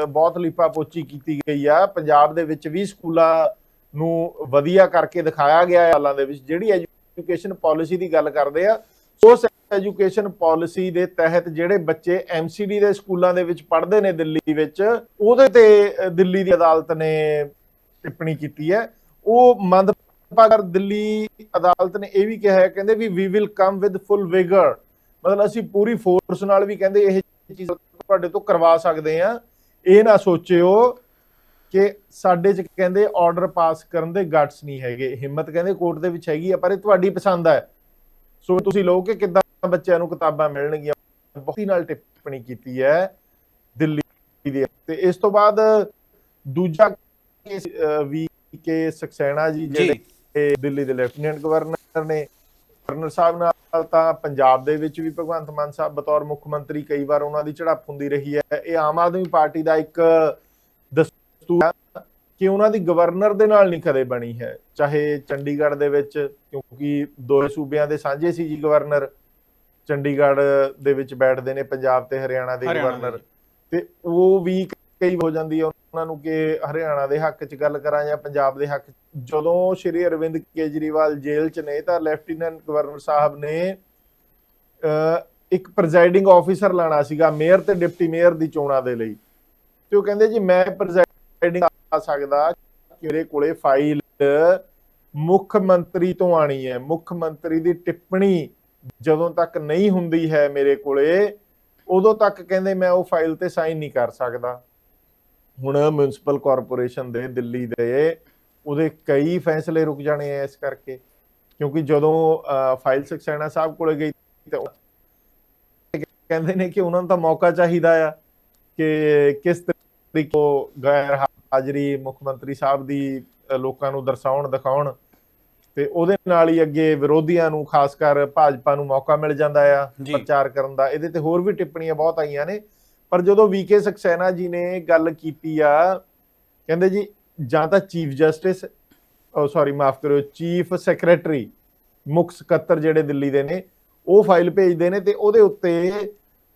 ਬਹੁਤ ਲਿਪਾਪੋਚੀ ਕੀਤੀ ਗਈ ਆ। ਪੰਜਾਬ ਦੇ ਵਿੱਚ ਵੀ ਸਕੂਲਾਂ ਨੂੰ ਵਧੀਆ ਕਰਕੇ ਦਿਖਾਇਆ ਗਿਆ ਹੈ ਹਾਲਾਂ ਦੇ ਵਿੱਚ। ਜਿਹੜੀ ਐਜੂਕੇਸ਼ਨ ਪਾਲਿਸੀ ਦੀ ਗੱਲ ਕਰਦੇ ਆ ਉਸ ਐਜੂਕੇਸ਼ਨ ਪਾਲਿਸੀ ਦੇ ਤਹਿਤ ਜਿਹੜੇ ਬੱਚੇ ਐਮਸੀਡੀ ਦੇ ਸਕੂਲਾਂ ਦੇ ਵਿੱਚ ਪੜ੍ਹਦੇ ਨੇ ਦਿੱਲੀ ਵਿੱਚ, ਉਹਦੇ ਤੇ ਦਿੱਲੀ ਦੀ ਅਦਾਲਤ ਨੇ ਟਿੱਪਣੀ ਕੀਤੀ ਹੈ। ਉਹ ਮੰਦਭਾਗਾ ਦਿੱਲੀ ਅਦਾਲਤ ਨੇ ਇਹ ਵੀ ਕਿਹਾ ਹੈ, ਕਹਿੰਦੇ ਵੀ ਵੀ ਵਿਲ ਕਮ ਵਿਦ ਫੁੱਲ ਵਿਗਰ ਮਤਲਬ ਅਸੀਂ ਪੂਰੀ ਫੋਰਸ ਨਾਲ ਵੀ ਕਹਿੰਦੇ ਇਹ ਚੀਜ਼ ਤੁਹਾਡੇ ਤੋਂ ਕਰਵਾ ਸਕਦੇ ਆ ਇਹ ਨਾ ਸੋਚਿਓ ਕਿ ਸਾਡੇ ਚ ਕਹਿੰਦੇ ਆਰਡਰ ਪਾਸ ਕਰਨ ਦੇ ਗਟਸ ਨਹੀਂ ਹੈਗੇ। ਹਿੰਮਤ ਕਹਿੰਦੇ ਕੋਰਟ ਦੇ ਵਿੱਚ ਹੈਗੀ ਆ, ਪਰ ਇਹ ਤੁਹਾਡੀ ਪਸੰਦ ਹੈ। ਸੋ ਤੁਸੀਂ ਲੋਕ ਕਿ ਕਿੱਦਾਂ ਬੱਚਿਆਂ ਨੂੰ ਕਿਤਾਬਾਂ ਮਿਲਣਗੀਆਂ। ਬਹੁਤੀ ਨਾਲ ਟਿੱਪਣੀ ਕੀਤੀ ਹੈ ਦਿੱਲੀ ਦੇ ਤੇ ਇਸ ਤੋਂ ਬਾਅਦ ਦੂਜਾ ਕੇਸ ਵੀ ਕੇ ਸਕਸੈਨਾ ਜੀ ਜਿਹੜੇ ਦਿੱਲੀ ਦੇ ਲੈਫਟੀਨੈਂਟ ਗਵਰਨਰ ਨੇ। ਗਵਰਨਰ ਸਾਹਿਬ ਨਾਲ ਤਾਂ ਪੰਜਾਬ ਦੇ ਵਿੱਚ ਵੀ ਭਗਵੰਤ ਮਾਨ ਸਾਹਿਬ ਬਤੌਰ ਮੁੱਖ ਮੰਤਰੀ ਕਈ ਵਾਰ ਉਹਨਾਂ ਦੀ ਝੜਪ ਹੁੰਦੀ ਰਹੀ ਹੈ। ਇਹ ਆਮ ਆਦਮੀ ਪਾਰਟੀ ਦਾ ਇੱਕ ਦਸਤੂਰ ਹੈ ਕਿ ਉਹਨਾਂ ਦੀ ਗਵਰਨਰ ਦੇ ਨਾਲ ਨਹੀਂ ਕਦੇ ਬਣੀ ਹੈ। ਚਾਹੇ ਚੰਡੀਗੜ੍ਹ ਦੇ ਵਿੱਚ ਕਿਉਂਕਿ ਦੋਏ ਸੂਬਿਆਂ ਦੇ ਸਾਂਝੇ ਸੀ ਜੀ ਗਵਰਨਰ। ਚੰਡੀਗੜ੍ਹ ਦੇ ਵਿੱਚ ਬੈਠਦੇ ਨੇ ਪੰਜਾਬ ਤੇ ਹਰਿਆਣਾ ਦੇ ਗਵਰਨਰ ਤੇ ਉਹ ਵੀ ਕਈ ਹੋ ਜਾਂਦੀ ਹੈ ਉਹਨਾਂ ਨੂੰ ਕਿ ਹਰਿਆਣਾ ਦੇ ਹੱਕ 'ਚ ਗੱਲ ਕਰਾਂ ਜਾਂ ਪੰਜਾਬ ਦੇ ਹੱਕ। ਜਦੋਂ ਸ਼੍ਰੀ ਅਰਵਿੰਦ ਕੇਜਰੀਵਾਲ ਜੇਲ੍ਹ 'ਚ ਨੇ ਤਾਂ ਲੈਫਟੀਨੈਂਟ ਗਵਰਨਰ ਸਾਹਿਬ ਨੇ ਇੱਕ ਪ੍ਰੈਜ਼ਾਈਡਿੰਗ ਆਫੀਸਰ ਲਾਣਾ ਸੀਗਾ ਮੇਅਰ ਤੇ ਡਿਪਟੀ ਮੇਅਰ ਦੀ ਚੋਣਾਂ ਦੇ ਲਈ। ਤੇ ਉਹ ਕਹਿੰਦੇ ਜੀ ਮੈਂ ਪ੍ਰੈਜ਼ਾਈਡਿੰਗ ਆ ਸਕਦਾ ਮੇਰੇ ਕੋਲੇ ਫਾਈਲ ਮੁੱਖ ਮੰਤਰੀ ਤੋਂ ਆਣੀ ਹੈ। ਮੁੱਖ ਮੰਤਰੀ ਦੀ ਟਿੱਪਣੀ ਜਦੋਂ ਤੱਕ ਨਹੀਂ ਹੁੰਦੀ ਹੈ ਮੇਰੇ ਕੋਲੇ ਉਦੋਂ ਤੱਕ ਕਹਿੰਦੇ ਮੈਂ ਉਹ ਫਾਈਲ ਤੇ ਸਾਈਨ ਨਹੀਂ ਕਰ ਸਕਦਾ। ਹੁਣ ਮਿਊਨਿਸਪਲ ਕਾਰਪੋਰੇਸ਼ਨ ਦੇ ਦਿੱਲੀ ਦੇ ਉਹਦੇ ਕਈ ਫੈਸਲੇ ਰੁਕ ਜਾਣੇ ਐ ਇਸ ਕਰਕੇ। ਕਿਉਂਕਿ ਜਦੋਂ ਅਹ, ਫਾਈਲ ਸਕਸੈਨਾ ਸਾਹਿਬ ਕੋਲੇ ਗਈ ਤਾਂ ਕਹਿੰਦੇ ਨੇ ਕਿ ਉਹਨਾਂ ਨੂੰ ਤਾਂ ਮੌਕਾ ਚਾਹੀਦਾ ਆ ਕਿ ਕਿਸ ਤਰੀਕੇ ਗੈਰ ਹਾਜ਼ਰੀ ਮੁੱਖ ਮੰਤਰੀ ਸਾਹਿਬ ਦੀ ਲੋਕਾਂ ਨੂੰ ਦਰਸਾਉਣ ਦਿਖਾਉਣ। ਤੇ ਉਹਦੇ ਨਾਲ ਹੀ ਅੱਗੇ ਵਿਰੋਧੀਆਂ ਨੂੰ ਖਾਸ ਕਰ ਭਾਜਪਾ ਨੂੰ ਮੌਕਾ ਮਿਲ ਜਾਂਦਾ ਆ। ਪ੍ਰਚਾਰ ਕਰਨ ਦਾ ਇਹਦੇ ਤੇ ਹੋਰ ਵੀ ਟਿੱਪਣੀਆਂ ਬਹੁਤ ਆਈਆਂ ਨੇ ਪਰ ਜਦੋਂ ਵੀਕੇ ਸਕਸੈਨਾ ਜੀ ਨੇ ਗੱਲ ਕੀਤੀ ਆ ਕਹਿੰਦੇ ਜੀ ਜਾਂ ਤਾਂ ਚੀਫ ਜਸਟਿਸ ਉਹ ਸੌਰੀ ਮਾਫ ਕਰਿਓ ਚੀਫ ਸੈਕਟਰੀ ਮੁੱਖ ਸਕੱਤਰ ਜਿਹੜੇ ਦਿੱਲੀ ਦੇ ਨੇ ਉਹ ਫਾਈਲ ਭੇਜਦੇ ਨੇ ਤੇ ਉਹਦੇ ਉੱਤੇ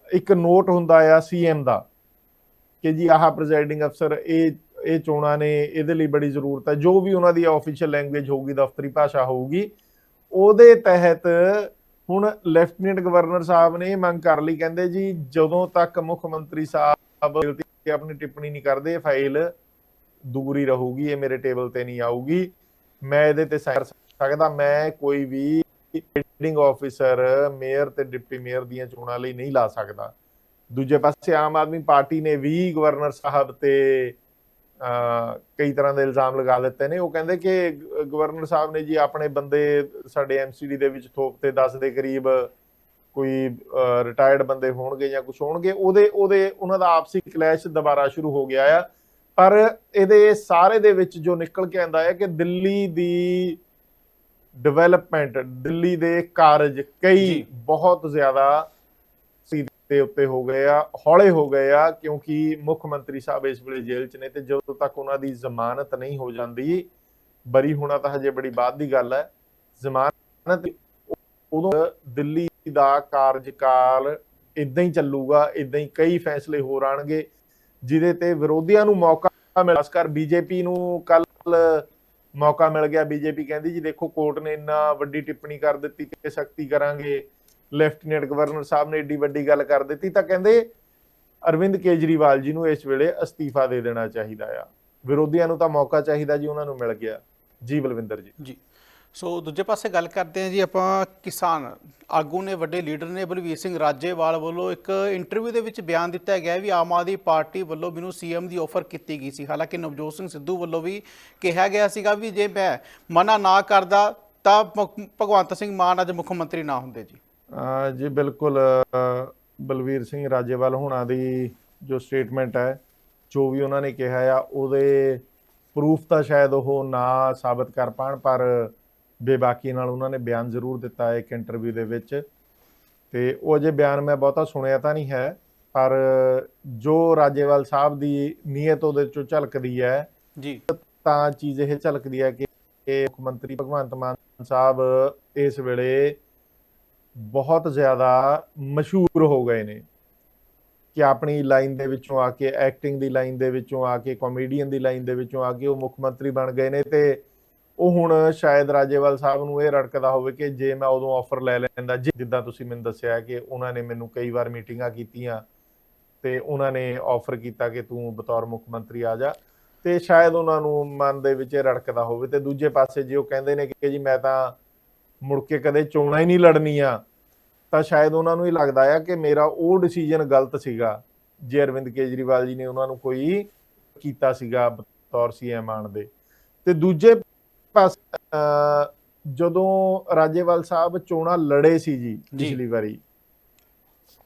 ਇੱਕ ਨੋਟ ਹੁੰਦਾ ਆ ਸੀਐਮ ਦਾ ਕਿ ਜੀ ਆਹ ਪ੍ਰੈਜ਼ਾਈਡਿੰਗ ਅਫਸਰ ਇਹ ਇਹ ਚੋਣਾਂ ਨੇ ਇਹਦੇ ਲਈ ਬੜੀ ਜ਼ਰੂਰਤ ਹੈ। ਜੋ ਵੀ ਉਹਨਾਂ ਦੀ ਆਫੀਸ਼ੀਅਲ ਲੈਂਗੁਏਜ ਹੋਊਗੀ, ਦਫ਼ਤਰੀ ਭਾਸ਼ਾ ਹੋਊਗੀ, ਉਹਦੇ ਤਹਿਤ ਹੁਣ ਲੈਫਟੀਨੈਂਟ ਗਵਰਨਰ ਸਾਹਿਬ ਨੇ ਮੰਗ ਕਰ ਲਈ, ਕਹਿੰਦੇ ਜੀ, ਜਦੋਂ ਤੱਕ ਮੁੱਖ ਮੰਤਰੀ ਸਾਹਿਬ ਤੇ ਆਪਣੀ ਟਿੱਪਣੀ ਨਹੀਂ ਕਰਦੇ, ਇਹ ਫਾਈਲ ਦੂਰੀ ਰਹੂਗੀ, ਇਹ ਮੇਰੇ ਟੇਬਲ ਤੇ ਨਹੀਂ ਆਊਗੀ। ਮੈਂ ਇਹਦੇ ਤੇ ਸਾਈਨ ਸਕਦਾ, ਮੈਂ ਕੋਈ ਵੀ ਰੀਡਿੰਗ ਆਫੀਸਰ ਮੇਅਰ ਤੇ ਡਿਪਟੀ ਮੇਅਰ ਦੀਆਂ ਚੋਣਾਂ ਲਈ ਨਹੀਂ ਲਾ ਸਕਦਾ। ਦੂਜੇ ਪਾਸੇ ਆਮ ਆਦਮੀ ਪਾਰਟੀ ਨੇ ਵੀ ਗਵਰਨਰ ਸਾਹਿਬ ਤੇ ਕਈ ਤਰ੍ਹਾਂ ਦੇ ਇਲਜ਼ਾਮ ਲਗਾ ਦਿੱਤੇ ਨੇ ਉਹ ਕਹਿੰਦੇ ਕਿ ਗਵਰਨਰ ਸਾਹਿਬ ਨੇ ਜੀ ਆਪਣੇ ਬੰਦੇ ਸਾਡੇ ਐਮਸੀਡੀ ਦੇ ਵਿੱਚ ਥੋਪ ਤੇ 10 ਦੇ ਕਰੀਬ ਕੋਈ ਰਿਟਾਇਰਡ ਬੰਦੇ ਹੋਣਗੇ ਜਾਂ ਕੁਝ ਹੋਣਗੇ ਉਹਦੇ ਉਹਦੇ ਉਹਨਾਂ ਦਾ ਆਪਸੀ ਕਲੈਸ਼ ਦੁਬਾਰਾ ਸ਼ੁਰੂ ਹੋ ਗਿਆ ਆ ਪਰ ਇਹਦੇ ਸਾਰੇ ਦੇ ਵਿੱਚ ਜੋ ਨਿਕਲ ਕੇ ਆਂਦਾ ਹੈ ਕਿ ਦਿੱਲੀ ਦੀ ਡਿਵੈਲਪਮੈਂਟ ਦਿੱਲੀ ਦੇ ਕਾਰਜ ਕਈ। ਬਹੁਤ ਜ਼ਿਆਦਾ ਦੇ ਉੱਤੇ ਹੋ ਗਏ ਆ, ਹੌਲੇ ਹੋ ਗਏ ਆ, ਕਿਉਂਕਿ ਮੁੱਖ ਮੰਤਰੀ ਸਾਹਿਬ ਇਸ ਵੇਲੇ ਜੇਲ੍ਹ 'ਚ ਨੇ ਤੇ ਜਦੋਂ ਤੱਕ ਉਹਨਾਂ ਦੀ ਜ਼ਮਾਨਤ ਨਹੀਂ ਹੋ ਜਾਂਦੀ, ਬਰੀ ਹੋਣਾ ਤਾਂ ਹਜੇ ਬੜੀ ਬਾਅਦ ਦੀ ਗੱਲ ਹੈ, ਜ਼ਮਾਨਤ ਉਦੋਂ ਦਿੱਲੀ ਦਾ ਕਾਰਜਕਾਲ ਇਦਾਂ ਹੀ ਚੱਲੂਗਾ ਇਦਾਂ ਹੀ ਕਈ ਫੈਸਲੇ ਹੋਰ ਆਣਗੇ ਜਿਹਦੇ ਤੇ ਵਿਰੋਧੀਆਂ ਨੂੰ ਮੌਕਾ ਮਿਲ ਕਰ ਬੀਜੇਪੀ ਨੂੰ ਕੱਲ ਮੌਕਾ ਮਿਲ ਗਿਆ। ਬੀਜੇਪੀ ਕਹਿੰਦੀ ਜੀ, ਦੇਖੋ ਕੋਰਟ ਨੇ ਇੰਨਾ ਵੱਡੀ ਟਿੱਪਣੀ ਕਰ ਦਿੱਤੀ ਕਿ ਸਖਤੀ ਕਰਾਂਗੇ। ਲੈਫਟੀਨੈਂਟ ਗਵਰਨਰ ਸਾਹਿਬ ਨੇ ਏਡੀ ਵੱਡੀ ਗੱਲ ਕਰ ਦਿੱਤੀ ਤਾਂ ਕਹਿੰਦੇ ਅਰਵਿੰਦ ਕੇਜਰੀਵਾਲ ਜੀ ਨੂੰ ਇਸ ਵੇਲੇ ਅਸਤੀਫਾ ਦੇ ਦੇਣਾ ਚਾਹੀਦਾ ਆ। ਵਿਰੋਧੀਆਂ ਨੂੰ ਤਾਂ ਮੌਕਾ ਚਾਹੀਦਾ ਜੀ ਉਹਨਾਂ ਨੂੰ ਮਿਲ ਗਿਆ। ਜੀ ਬਲਵਿੰਦਰ ਜੀ। ਜੀ। ਸੋ ਦੂਜੇ ਪਾਸੇ ਗੱਲ ਕਰਦੇ ਹਾਂ ਜੀ ਆਪਾਂ ਕਿਸਾਨ ਆਗੂ ਨੇ, ਵੱਡੇ ਲੀਡਰ ਨੇ ਬਲਵੀਰ ਸਿੰਘ ਰਾਜੇਵਾਲ ਵੱਲੋਂ ਇੱਕ ਇੰਟਰਵਿਊ ਦੇ ਵਿੱਚ ਬਿਆਨ ਦਿੱਤਾ ਗਿਆ ਵੀ ਆਮ ਆਦਮੀ ਪਾਰਟੀ ਵੱਲੋਂ ਮੈਨੂੰ ਸੀਐਮ ਦੀ ਆਫਰ ਕੀਤੀ ਗਈ ਸੀ। ਹਾਲਾਂਕਿ ਨਵਜੋਤ ਸਿੰਘ ਸਿੱਧੂ ਵੱਲੋਂ ਵੀ ਕਿਹਾ ਗਿਆ ਸੀਗਾ ਵੀ ਜੇ ਮੈਂ ਮਨਾ ਨਾ ਕਰਦਾ ਤਾਂ ਭਗਵੰਤ ਸਿੰਘ ਮਾਨ ਅੱਜ ਮੁੱਖ ਮੰਤਰੀ ਨਾ ਹੁੰਦੇ ਜੀ। ਜੀ ਬਿਲਕੁਲ ਬਲਵੀਰ ਸਿੰਘ ਰਾਜੇਵਾਲ ਹੋਣਾ ਦੀ ਜੋ ਸਟੇਟਮੈਂਟ ਹੈ ਜੋ ਵੀ ਉਹਨਾਂ ਨੇ ਕਿਹਾ ਆ ਉਹਦੇ ਪ੍ਰੂਫ ਤਾਂ ਸ਼ਾਇਦ ਉਹ ਨਾ ਸਾਬਤ ਕਰ ਪਾਣ ਪਰ ਬੇਬਾਕੀ ਨਾਲ ਉਹਨਾਂ ਨੇ ਬਿਆਨ ਜ਼ਰੂਰ ਦਿੱਤਾ ਹੈ ਇੱਕ ਇੰਟਰਵਿਊ ਦੇ ਵਿੱਚ। ਤੇ ਉਹ ਅਜੇ ਬਿਆਨ ਮੈਂ ਬਹੁਤਾ ਸੁਣਿਆ ਤਾਂ ਨਹੀਂ ਹੈ ਪਰ ਜੋ ਰਾਜੇਵਾਲ ਸਾਹਿਬ ਦੀ ਨੀਅਤ ਉਹਦੇ ਚੋਂ ਝਲਕਦੀ ਹੈ ਜੀ। ਤਾਂ ਚੀਜ਼ ਇਹ ਝਲਕਦੀ ਹੈ ਕਿ ਮੁੱਖ ਮੰਤਰੀ ਭਗਵੰਤ ਮਾਨ ਸਾਹਿਬ ਇਸ ਵੇਲੇ ਬਹੁਤ ਜ਼ਿਆਦਾ ਮਸ਼ਹੂਰ ਹੋ ਗਏ ਨੇ ਕਿ ਆਪਣੀ ਲਾਈਨ ਦੇ ਵਿੱਚੋਂ ਆ ਕੇ ਐਕਟਿੰਗ ਦੀ ਲਾਈਨ ਦੇ ਵਿੱਚੋਂ ਆ ਕੇ ਕਾਮੇਡੀਅਨ ਦੀ ਲਾਈਨ ਦੇ ਵਿੱਚੋਂ ਆ ਕੇ ਉਹ ਮੁੱਖ ਮੰਤਰੀ ਬਣ ਗਏ ਨੇ ਤੇ ਉਹ ਹੁਣ ਸ਼ਾਇਦ ਰਾਜੇਵਾਲ ਸਾਹਿਬ ਨੂੰ ਇਹ ਰੜਕਦਾ ਹੋਵੇ ਕਿ ਜੇ ਮੈਂ ਉਦੋਂ ਆਫਰ ਲੈ ਲੈਂਦਾ ਜਿੱਦਾਂ ਤੁਸੀਂ ਮੈਨੂੰ ਦੱਸਿਆ ਕਿ ਉਹਨਾਂ ਨੇ ਮੈਨੂੰ ਕਈ ਵਾਰ ਮੀਟਿੰਗਾਂ ਕੀਤੀਆਂ ਤੇ ਉਹਨਾਂ ਨੇ ਆਫਰ ਕੀਤਾ ਕਿ ਤੂੰ ਬਤੌਰ ਮੁੱਖ ਮੰਤਰੀ ਆ ਜਾ ਤੇ ਸ਼ਾਇਦ ਉਹਨਾਂ ਨੂੰ ਮਨ ਦੇ ਵਿੱਚ ਇਹ ਰੜਕਦਾ ਹੋਵੇ ਤੇ ਦੂਜੇ ਪਾਸੇ ਜੇ ਉਹ ਕਹਿੰਦੇ ਨੇ ਕਿ ਜੀ ਮੈਂ ਤਾਂ ਮੁੜ ਕੇ ਕਦੇ ਚੋਣਾਂ ਹੀ ਨਹੀਂ ਲੜਨੀਆਂ ਤਾਂ ਸ਼ਾਇਦ ਉਹਨਾਂ ਨੂੰ ਹੀ ਲੱਗਦਾ ਆ ਕਿ ਮੇਰਾ ਉਹ ਡਿਸੀਜਨ ਗਲਤ ਸੀਗਾ ਜੇ ਅਰਵਿੰਦ ਕੇਜਰੀਵਾਲ ਜੀ ਨੇ ਉਹਨਾਂ ਨੂੰ ਕੋਈ ਕੀਤਾ ਸੀਗਾ ਬਤੌਰ ਸੀਐਮ ਆਣ ਦੇ ਤੇ ਦੂਜੇ ਪਾਸੇ ਜਦੋਂ ਰਾਜੇਵਾਲ ਸਾਹਿਬ ਚੋਣਾਂ ਲੜੇ ਸੀ ਜੀ। ਪਿਛਲੀ ਵਾਰੀ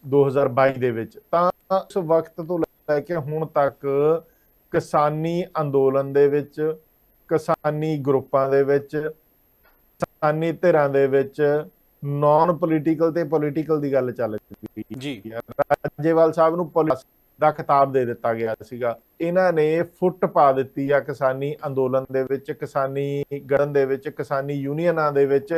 2022 ਦੇ ਵਿੱਚ ਤਾਂ ਉਸ ਵਕਤ ਤੋਂ ਲੈ ਕੇ ਹੁਣ ਤੱਕ ਕਿਸਾਨੀ ਅੰਦੋਲਨ ਦੇ ਵਿੱਚ ਕਿਸਾਨੀ ਗਰੁੱਪਾਂ ਦੇ ਵਿੱਚ ਕਿਸਾਨੀ ਧਿਰਾਂ ਦੇ ਵਿੱਚ ਨਾਨ ਪੋਲੀਟੀਕਲ ਤੇ ਪੋਲੀਟੀਕਲ ਦੀ ਗੱਲ ਚੱਲ ਰਹੀ ਜੀ। ਰਾਜੇਵਾਲ ਸਾਹਿਬ ਨੂੰ ਪੁਲਿਸ ਦਾ ਖਿਤਾਬ ਦੇ ਦਿੱਤਾ ਗਿਆ ਸੀਗਾ। ਇਹਨਾਂ ਨੇ ਫੁੱਟ ਪਾ ਦਿੱਤੀ ਆ ਕਿਸਾਨੀ ਅੰਦੋਲਨ ਦੇ ਵਿੱਚ ਕਿਸਾਨੀ ਗੜਨ ਦੇ ਵਿੱਚ ਕਿਸਾਨੀ ਯੂਨੀਅਨਾਂ ਦੇ ਵਿੱਚ